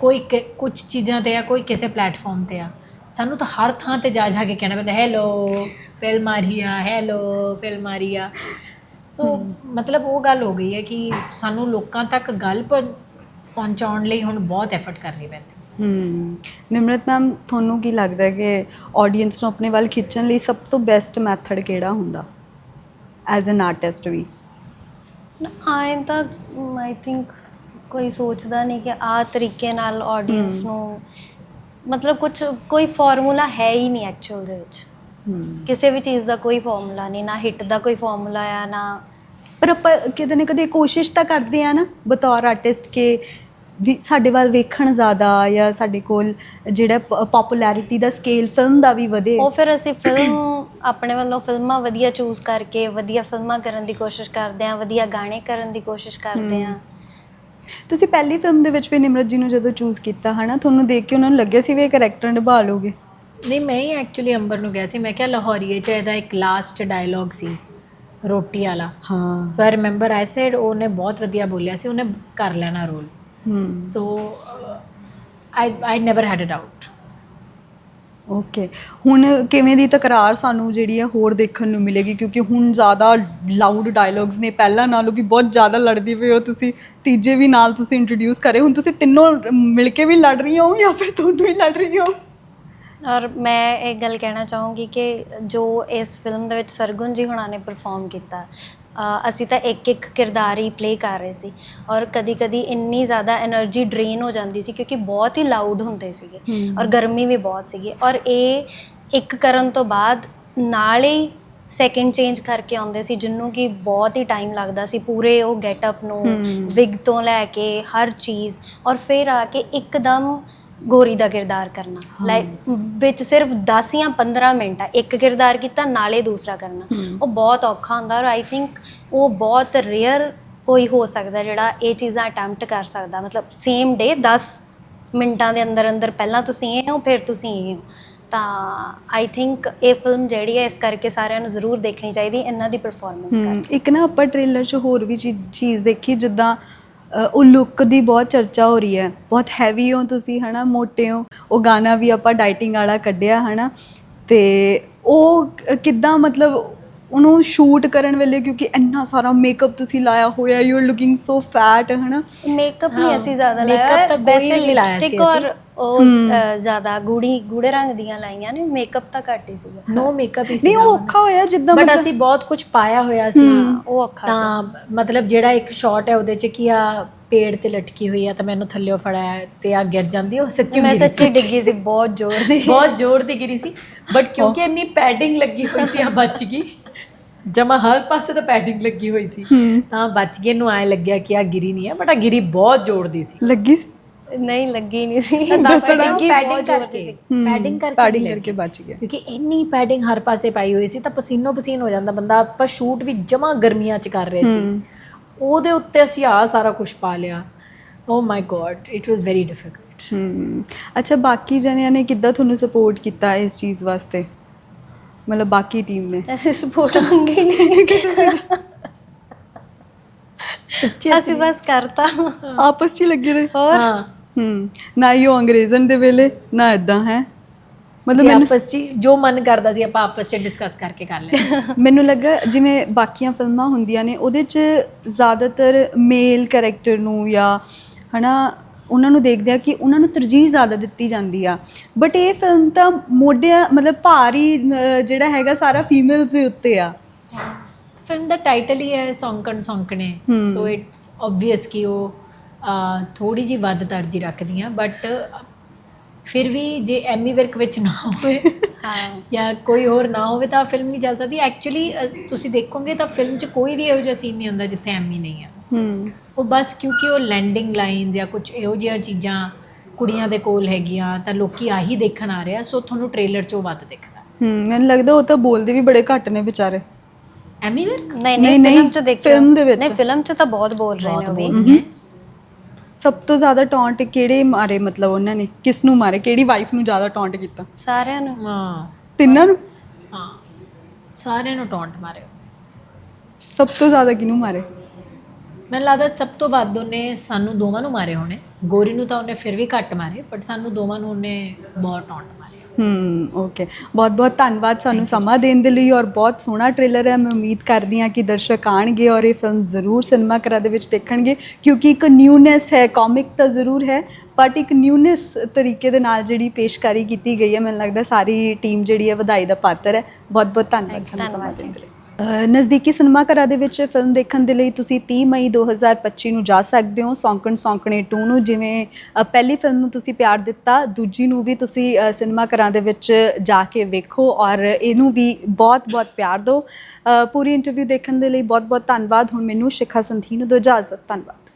ਕੋਈ ਕੁਝ ਚੀਜ਼ਾਂ ਤੇ ਆ ਕੋਈ ਕਿਸੇ ਪਲੇਟਫਾਰਮ ਤੇ ਆ। ਸਾਨੂੰ ਤਾਂ ਹਰ ਥਾਂ ਤੇ ਜਾ ਜਾ ਕੇ ਕਹਿਣਾ ਪੈਂਦਾ ਹੈਲੋ ਫਿਲਮ ਆ ਰਹੀ ਆ ਹੈਲੋ ਫਿਲਮ ਆ ਰਹੀ ਆ। ਸੋ ਮਤਲਬ ਉਹ ਗੱਲ ਹੋ ਗਈ ਹੈ ਕਿ ਸਾਨੂੰ ਲੋਕਾਂ ਤੱਕ ਗੱਲ ਪਹੁੰ- ਪਹੁੰਚਾਉਣ ਲਈ ਹੁਣ ਬਹੁਤ ਐਫਰਟ ਕਰਨੀ ਪੈਂਦੀ। ਹੂੰ। ਨਿਮਰਤ ਮੈਮ ਤੁਹਾਨੂੰ ਕੀ ਲੱਗਦਾ ਹੈ ਕਿ ਆਡੀਅנס ਨੂੰ ਆਪਣੇ ਵੱਲ ਖਿੱਚਣ ਲਈ ਸਭ ਤੋਂ ਬੈਸਟ ਮੈਥਡ ਕਿਹੜਾ ਹੁੰਦਾ? ਐਜ਼ ਐਨ ਆਰਟਿਸਟ ਵੀ। ਆਏ ਤਾਂ ਆਈ ਥਿੰਕ ਕੋਈ ਸੋਚਦਾ ਨਹੀਂ ਕਿ ਆ ਤਰੀਕੇ ਨਾਲ ਆਡੀਅנס ਨੂੰ ਮਤਲਬ ਕੁਝ ਕੋਈ ਫਾਰਮੂਲਾ ਹੈ ਹੀ ਨਹੀਂ ਐਕਚੁਅਲ ਦੇ ਵਿੱਚ। ਕਿਸੇ ਵੀ ਚੀਜ਼ ਦਾ ਕੋਈ ਫਾਰਮੂਲਾ ਨਹੀਂ ਨਾ ਹਿੱਟ ਦਾ ਕੋਈ ਫਾਰਮੂਲਾ ਆ ਨਾ ਪਰ ਆਪਾਂ ਕਿਤੇ ਨਾ ਕਦੇ ਕੋਸ਼ਿਸ਼ ਤਾਂ ਕਰਦੇ ਆ ਨਾ ਬਤੌਰ ਆਰਟਿਸਟ ਕੇ ਵੀ ਸਾਡੇ ਵੱਲ ਵੇਖਣ ਜ਼ਿਆਦਾ ਜਾਂ ਸਾਡੇ ਕੋਲ ਜਿਹੜਾ ਪਪੂਲੈਰਿਟੀ ਦਾ ਸਕੇਲ ਫਿਲਮ ਦਾ ਵੀ ਵਧੇ। ਉਹ ਫਿਰ ਅਸੀਂ ਫਿਲਮ ਆਪਣੇ ਵੱਲੋਂ ਫਿਲਮਾਂ ਵਧੀਆ ਚੂਜ਼ ਕਰਕੇ ਵਧੀਆ ਫਿਲਮਾਂ ਕਰਨ ਦੀ ਕੋਸ਼ਿਸ਼ ਕਰਦੇ ਆ ਵਧੀਆ ਗਾਣੇ ਕਰਨ ਦੀ ਕੋਸ਼ਿਸ਼ ਕਰਦੇ ਆ ਤੁਸੀਂ ਪਹਿਲੀ ਫਿਲਮ ਦੇ ਵਿੱਚ ਵੀ ਨਿਮਰਤ ਜੀ ਨੂੰ ਜਦੋਂ ਚੂਜ਼ ਕੀਤਾ ਹਨਾ ਤੁਹਾਨੂੰ ਦੇਖ ਕੇ ਉਹਨਾਂ ਨੂੰ ਲੱਗਿਆ ਸੀ ਵੀ ਇਹ ਕੈਰੈਕਟਰ ਨਿਭਾ ਲੋਗੇ ਨਹੀਂ ਮੈਂ ਹੀ ਐਕਚੁਅਲੀ ਅੰਬਰ ਨੂੰ ਕਿਹਾ ਸੀ। ਮੈਂ ਕਿਹਾ ਲਾਹੌਰੀਏ ਚ ਇਹਦਾ ਇੱਕ ਲਾਸਟ ਡਾਇਲੌਗ ਸੀ ਰੋਟੀ ਵਾਲਾ। ਹਾਂ। ਸੋ ਆਈ ਰਿਮੈਂਬਰ ਆਈ ਸੈਡ ਉਹਨੇ ਬਹੁਤ ਵਧੀਆ ਬੋਲਿਆ ਸੀ ਉਹਨੇ ਕਰ ਲੈਣਾ role hmm so I I never had it out okay ਹੁਣ ਕਿਵੇਂ ਦੀ ਤਕਰਾਰ ਸਾਨੂੰ ਜਿਹੜੀ ਹੈ ਹੋਰ ਦੇਖਣ ਨੂੰ ਮਿਲੇਗੀ? ਕਿਉਂਕਿ ਹੁਣ ਜ਼ਿਆਦਾ ਲਾਊਡ ਡਾਇਲੌਗਸ ਨੇ ਪਹਿਲਾਂ ਨਾਲੋਂ ਵੀ ਬਹੁਤ ਜ਼ਿਆਦਾ ਲੜਦੀ ਪਏ ਹੋ ਤੁਸੀਂ। ਤੀਜੇ ਵੀ ਨਾਲ ਤੁਸੀਂ ਇੰਟਰੋਡਿਊਸ ਕਰੇ। ਹੁਣ ਤੁਸੀਂ ਤਿੰਨੋਂ ਮਿਲ ਕੇ ਵੀ ਲੜ ਰਹੀ ਹੋ ਜਾਂ ਫਿਰ ਦੋਨੋਂ ਹੀ ਲੜ ਰਹੀ ਹੋ? ਔਰ ਮੈਂ ਇਹ ਗੱਲ ਕਹਿਣਾ ਚਾਹੂੰਗੀ ਕਿ ਜੋ ਇਸ ਫਿਲਮ ਦੇ ਵਿੱਚ ਸਰਗੁਣ ਜੀ ਹੁਣਾਂ ਨੇ ਪਰਫਾਰਮ ਕੀਤਾ ਅਸੀਂ ਤਾਂ ਇੱਕ ਇੱਕ ਕਿਰਦਾਰ ਹੀ ਪਲੇ ਕਰ ਰਹੇ ਸੀ ਔਰ ਕਦੀ-ਕਦੀ ਇੰਨੀ ਜ਼ਿਆਦਾ એનર્ਜੀ ਡਰੇਨ ਹੋ ਜਾਂਦੀ ਸੀ ਕਿਉਂਕਿ ਬਹੁਤ ਹੀ ਲਾਊਡ ਹੁੰਦੇ ਸੀਗੇ ਔਰ ਗਰਮੀ ਵੀ ਬਹੁਤ ਸੀਗੀ ਔਰ ਇਹ ਇੱਕ ਕਰਨ ਤੋਂ ਬਾਅਦ ਨਾਲ ਹੀ ਸੈਕਿੰਡ ਚੇਂਜ ਕਰਕੇ ਆਉਂਦੇ ਸੀ ਜਿੰਨੂੰ ਕਿ ਬਹੁਤ ਹੀ ਟਾਈਮ ਲੱਗਦਾ ਸੀ ਪੂਰੇ ਉਹ ਗੈਟਅਪ ਨੂੰ ਵਿਗ ਤੋਂ ਲੈ ਕੇ ਹਰ ਚੀਜ਼ ਔਰ ਫਿਰ ਆ ਕੇ ਇੱਕਦਮ ਗੋਰੀ ਦਾ ਕਿਰਦਾਰ ਕਰਨਾ। ਲਾਈਕ ਵਿੱਚ ਸਿਰਫ 10 ਜਾਂ 15 ਮਿੰਟ ਆ। ਇੱਕ ਕਿਰਦਾਰ ਕੀਤਾ ਨਾਲੇ ਦੂਸਰਾ ਕਰਨਾ। ਉਹ ਬਹੁਤ ਔਖਾ ਹੁੰਦਾ ਔਰ ਆਈ ਥਿੰਕ ਉਹ ਬਹੁਤ ਰੇਅਰ ਕੋਈ ਹੋ ਸਕਦਾ ਜਿਹੜਾ ਇਹ ਚੀਜ਼ਾਂ ਅਟੈਂਪਟ ਕਰ ਸਕਦਾ। ਮਤਲਬ ਸੇਮ ਡੇ 10 ਮਿੰਟਾਂ ਦੇ ਅੰਦਰ ਅੰਦਰ ਪਹਿਲਾਂ ਤੁਸੀਂ ਇਹ ਹੋ ਫਿਰ ਤੁਸੀਂ ਇਹ ਹੋ। ਤਾਂ ਆਈ ਥਿੰਕ ਇਹ ਫਿਲਮ ਜਿਹੜੀ ਹੈ ਇਸ ਕਰਕੇ ਸਾਰਿਆਂ ਨੂੰ ਜ਼ਰੂਰ ਦੇਖਣੀ ਚਾਹੀਦੀ ਇਹਨਾਂ ਦੀ ਪਰਫਾਰਮੈਂਸ ਕਰਕੇ। ਇੱਕ ਨਾ ਆਪਾਂ ਟ੍ਰੇਲਰ 'ਚ ਹੋਰ ਵੀ ਚੀਜ਼ ਦੇਖੀ ਜਿੱਦਾਂ ਉਹ ਲੁੱਕ ਦੀ ਬਹੁਤ ਚਰਚਾ ਹੋ ਰਹੀ ਹੈ। ਬਹੁਤ ਹੈਵੀ ਹੋ ਤੁਸੀਂ ਹਨਾ? ਮੋਟੇ ਹੋ। ਉਹ ਗਾਣਾ ਵੀ ਆਪਾਂ ਡਾਈਟਿੰਗ ਵਾਲਾ ਕੱਢਿਆ ਹਨਾ? ਤੇ ਉਹ ਕਿੱਦਾਂ ਮਤਲਬ ਉਹਨੂੰ ਸ਼ੂਟ ਕਰਨ ਵੇਲੇ ਕਿਉਂਕਿ ਇੰਨਾ ਸਾਰਾ ਮੇਕਅਪ ਤੁਸੀਂ ਲਾਇਆ ਹੋਇਆ you are looking so fat ਹਨਾ ਮੇਕਅਪ ਨਹੀਂ ਅਸੀਂ ਜ਼ਿਆਦਾ ਲਾਇਆ। ਤਾਂ ਕੋਈ ਵੈਸੇ ਨਹੀਂ ਲਾਇਆ ਸੀ ਲਿਪਸਟਿਕ। ਔਰ ਉਹ ਜ਼ਿਆਦਾ ਗੂੜੀ ਗੂੜੇ ਰੰਗ ਦੀਆਂ ਲਾਈਆਂ ਨੇ ਮੇਕਅਪ ਤਾਂ ਘੱਟ ਹੀ ਸੀਗਾ। ਨੋ ਮੇਕਅਪ ਹੀ ਨਹੀਂ ਉਹ ਔਖਾ ਹੋਇਆ ਜਿੱਦਾਂ ਬਟ ਮਤਲਬ ਅਸੀਂ ਬਹੁਤ ਕੁਝ ਪਾਇਆ ਹੋਇਆ ਸੀ। ਹਾਂ, ਉਹ ਔਖਾ ਸੀ। ਤਾਂ ਮਤਲਬ ਜਿਹੜਾ ਇੱਕ ਸ਼ਾਟ ਹੈ ਉਹਦੇ ਚ ਕੀ ਆ ਪੇੜ ਤੇ ਲਟਕੀ ਹੋਈ ਆ ਤਾਂ ਮੈਨੂੰ ਥੱਲਿਓ ਫੜਾਇਆ ਤੇ ਆ ਗਿਰ ਜਾਂਦੀ ਉਹ ਸੱਚੀ ਮੈਂ ਸੱਚੀ ਡਿੱਗੀ ਸੀ ਬਹੁਤ ਜ਼ੋਰ ਦੀ। ਬਹੁਤ ਜ਼ੋਰ ਦੀ ਗਿਰੀ ਸੀ। ਬਟ ਕਿਉਂਕਿ ਇੰਨੀ ਪੈਡਿੰਗ ਲੱਗੀ ਹੋਈ ਸੀ ਆ ਬਚ ਗਈ। ਜਮਾ ਹਰ ਪਾਸੇ ਤਾਂ ਪੈਡਿੰਗ ਲੱਗੀ ਹੋਈ ਸੀ। ਹੂੰ। ਤਾਂ ਬਚ ਗਏ ਨੂੰ ਐ ਲੱਗਿਆ ਕਿ ਆ ਗਿਰੀ ਨਹੀਂ ਹੈ ਬਟ ਆ ਗਿਰੀ ਬਹੁਤ ਜ਼ੋਰ ਦੀ ਸੀ। ਲੱਗੀ ਸੀ? ਨਹੀਂ ਲੱਗੀ ਨਹੀਂ ਸੀ। ਤਾਂ ਦੱਸਣਾ, ਡਿੱਗੀ ਪੈਡਿੰਗ ਕਰਕੇ। ਸੀ। ਪੈਡਿੰਗ ਕਰਕੇ ਪੈਡਿੰਗ ਕਰਕੇ। ਬਚ ਗਿਆ। ਕਿਉਂਕਿ ਇੰਨੀ ਪੈਡਿੰਗ ਹਰ ਪਾਸੇ ਪਾਈ ਹੋਈ ਸੀ ਤਾਂ ਪਸੀਨੋ ਪਸੀਨ ਹੋ ਜਾਂਦਾ ਬੰਦਾ ਆਪਾਂ ਸ਼ੂਟ ਵੀ ਜਮਾ ਗਰਮੀਆਂ ਚ ਕਰ ਰਹੇ ਸੀ। ਉਹਦੇ ਉੱਤੇ ਅਸੀਂ ਆ ਸਾਰਾ ਕੁਝ ਪਾ ਲਿਆ। ਓ my god it was very difficult hmm ਅੱਛਾ ਬਾਕੀ ਜਣਿਆਂ ਨੇ ਕਿੱਦਾਂ ਤੁਹਾਨੂੰ ਸਪੋਰਟ ਕੀਤਾ ਇਸ ਚੀਜ਼ ਵਾਸਤੇ? ਮਤਲਬ ਬਾਕੀ ਟੀਮ ਨੇ? ਅਸੀਂ ਸਪੋਰਟ ਮੰਗੀ ਨਹੀਂ। ਅਸੀਂ ਬਸ ਕਰਤਾ। ਆਪਸ 'ਚ ਹੀ ਲੱਗੇ ਰਹੇ। ਹੋਰ? ਹਾਂ ਨਾ ਹੀ ਉਹ ਅੰਗਰੇਜ਼ਨ ਦੇ ਵੇਲੇ ਨਾ ਇਦਾਂ ਹੈ? ਮਤਲਬ ਮਤਲਬ ਮੈਨੂੰ ਆਪਸ ਚ ਹੀ ਜੋ ਮਨ ਕਰਦਾ ਸੀ ਆਪਾਂ ਆਪਸ ਚ ਡਿਸਕਸ ਕਰਕੇ ਕਰ ਲਿਆ ਮੈਨੂੰ ਲੱਗਾ ਜਿਵੇਂ ਬਾਕੀਆਂ ਫਿਲਮਾਂ ਹੁੰਦੀਆਂ ਨੇ ਉਹਦੇ 'ਚ ਜ਼ਿਆਦਾਤਰ ਮੇਲ ਕੈਰੈਕਟਰ ਨੂੰ ਜਾਂ ਹਨਾ ਉਹਨਾਂ ਨੂੰ ਦੇਖਦੇ ਆ ਕਿ ਉਹਨਾਂ ਨੂੰ ਤਰਜੀਹ ਜ਼ਿਆਦਾ ਦਿੱਤੀ ਜਾਂਦੀ ਆ। ਬਟ ਇਹ ਫਿਲਮ ਤਾਂ ਮੋਢਿਆਂ ਮਤਲਬ ਭਾਰੀ ਜਿਹੜਾ ਹੈਗਾ ਸਾਰਾ ਫੀਮੇਲਸ ਦੇ ਉੱਤੇ ਆ। ਫਿਲਮ ਦਾ ਟਾਈਟਲ ਹੀ ਹੈ ਸੌਂਕਣ ਸੌਂਕਣੇ ਹਮ। ਸੋ ਇਟਸ ਆਬਵੀਅਸ ਕਿ ਉਹ ਥੋੜੀ ਜੀ ਵੱਧ ਤਰਜੀ ਰੱਖਦੀਆਂ ਬਟ ਫਿਰ ਵੀ ਜੇ ਐਮੀ ਵਰਕ ਵਿੱਚ ਨਾ ਹੋਵੇ ਹਾਂ। ਜਾਂ ਕੋਈ ਹੋਰ ਨਾ ਹੋਵੇ ਤਾਂ ਫਿਲਮ ਨਹੀਂ ਚੱਲ ਸਕਦੀ। ਐਕਚੁਅਲੀ ਤੁਸੀਂ ਦੇਖੋਗੇ ਤਾਂ ਫਿਲਮ 'ਚ ਕੋਈ ਵੀ ਇਹੋ ਜਿਹਾ ਸੀਨ ਨਹੀਂ ਹੁੰਦਾ ਜਿੱਥੇ ਐਮੀ ਨਹੀਂ ਹੈ। ਹੂੰ। ਉਹ ਬਸ ਕਿਉਂਕਿ ਉਹ ਲੈਂਡਿੰਗ ਲਾਈਨਸ ਜਾਂ ਕੁਝ ਇਹੋ ਜਿਹੀਆਂ ਚੀਜ਼ਾਂ ਕੁੜੀਆਂ ਦੇ ਕੋਲ ਹੈਗੀਆਂ ਤਾਂ ਲੋਕੀ ਆਹੀ ਦੇਖਣ ਆ ਰਹੇ ਆ ਸੋ ਤੁਹਾਨੂੰ ਟ੍ਰੇਲਰ 'ਚੋਂ ਵੱਧ ਦਿਖਦਾ। ਹੂੰ ਮੈਨੂੰ ਲੱਗਦਾ ਉਹ ਤਾਂ ਬੋਲਦੇ ਵੀ ਬੜੇ ਘੱਟ ਨੇ ਵਿਚਾਰੇ। ਐਮੀ ਵਰਕ? ਨਹੀਂ ਨਹੀਂ, ਫਿਲਮ ਚ ਦੇਖਿਓ film ਦੇ ਵਿੱਚ। ਨਹੀਂ ਫਿਲਮ ਚ ਤਾਂ ਬਹੁਤ ਬੋਲ ਰਹੇ ਨੇ ਉਹ ਵੀ। ਸਭ ਤੋਂ ਜ਼ਿਆਦਾ ਟੌਂਟ ਕਿਹੜੇ ਮਾਰੇ ਮਤਲਬ ਉਹਨਾਂ ਨੇ? ਕਿਸ ਨੂੰ ਮਾਰੇ? ਕਿਹੜੀ ਵਾਈਫ ਨੂੰ ਜ਼ਿਆਦਾ ਟੌਂਟ ਕੀਤਾ? ਸਾਰਿਆਂ ਨੂੰ। ਹਾਂ। ਤਿੰਨਾਂ ਨੂੰ? ਹਾਂ। ਸਾਰਿਆਂ ਨੂੰ ਟੌਂਟ ਮਾਰਿਓ ਸਭ ਤੋਂ ਜ਼ਿਆਦਾ ਕਿਹਨੂੰ ਮਾਰੇ? ਮੈਨੂੰ ਲੱਗਦਾ ਸਭ ਤੋਂ ਵੱਧ ਉਹਨੇ ਸਾਨੂੰ ਦੋਵਾਂ ਨੂੰ ਮਾਰੇ ਹੋਣੇ। ਗੋਰੀ ਨੂੰ ਤਾਂ ਉਹਨੇ ਫਿਰ ਵੀ ਘੱਟ ਮਾਰੇ ਬਟ ਸਾਨੂੰ ਦੋਵਾਂ ਨੂੰ ਉਹਨੇ ਬਹੁਤ ਟੌਂਟ ਮਾਰੇ। ਹੂੰ ਓਕੇ ਬਹੁਤ ਬਹੁਤ ਧੰਨਵਾਦ ਸਾਨੂੰ ਸਮਾਂ ਦੇਣ ਦੇ ਲਈ ਔਰ ਬਹੁਤ ਸੋਹਣਾ ਟ੍ਰੇਲਰ ਹੈ। ਮੈਂ ਉਮੀਦ ਕਰਦੀ ਹਾਂ ਕਿ ਦਰਸ਼ਕ ਆਣਗੇ ਔਰ ਇਹ ਫਿਲਮ ਜ਼ਰੂਰ ਸਿਨੇਮਾ ਘਰਾਂ ਦੇ ਵਿੱਚ ਦੇਖਣਗੇ। ਕਿਉਂਕਿ ਇੱਕ ਨਿਊਨੈਸ ਹੈ ਕਾਮਿਕ ਤਾਂ ਜ਼ਰੂਰ ਹੈ ਬਟ ਇੱਕ ਨਿਊਨੈਸ ਤਰੀਕੇ ਦੇ ਨਾਲ ਜਿਹੜੀ ਪੇਸ਼ਕਾਰੀ ਕੀਤੀ ਗਈ ਹੈ ਮੈਨੂੰ ਲੱਗਦਾ ਸਾਰੀ ਟੀਮ ਜਿਹੜੀ ਹੈ ਵਧਾਈ ਦਾ ਪਾਤਰ ਹੈ। ਬਹੁਤ ਬਹੁਤ ਧੰਨਵਾਦ ਸਾਨੂੰ ਸਮਾਂ ਦੇਣ ਦੇ ਲਈ। ਨਜ਼ਦੀਕੀ ਸਿਨੇਮਾ ਘਰਾਂ ਦੇ ਵਿੱਚ ਫਿਲਮ ਦੇਖਣ ਦੇ ਲਈ ਤੁਸੀਂ 30 ਮਈ 2025 ਨੂੰ ਜਾ ਸਕਦੇ ਹੋ, ਸੌਂਕਣ ਸੌਂਕਣੇ 2 ਨੂੰ, ਜਿਵੇਂ ਪਹਿਲੀ ਫਿਲਮ ਨੂੰ ਤੁਸੀਂ ਪਿਆਰ ਦਿੱਤਾ, ਦੂਜੀ ਨੂੰ ਵੀ ਤੁਸੀਂ ਸਿਨੇਮਾ ਘਰਾਂ ਦੇ ਵਿੱਚ ਜਾ ਕੇ ਵੇਖੋ ਔਰ ਇਹਨੂੰ ਵੀ ਬਹੁਤ-ਬਹੁਤ ਪਿਆਰ ਦਿਓ। ਪੂਰੀ ਇੰਟਰਵਿਊ ਦੇਖਣ ਦੇ ਲਈ ਬਹੁਤ-ਬਹੁਤ ਧੰਨਵਾਦ। ਹੁਣ ਮੈਨੂੰ ਸ਼ਿਖਾ ਸੰਧੀ ਨੂੰ ਦਿਓ ਇਜਾਜ਼ਤ। ਧੰਨਵਾਦ।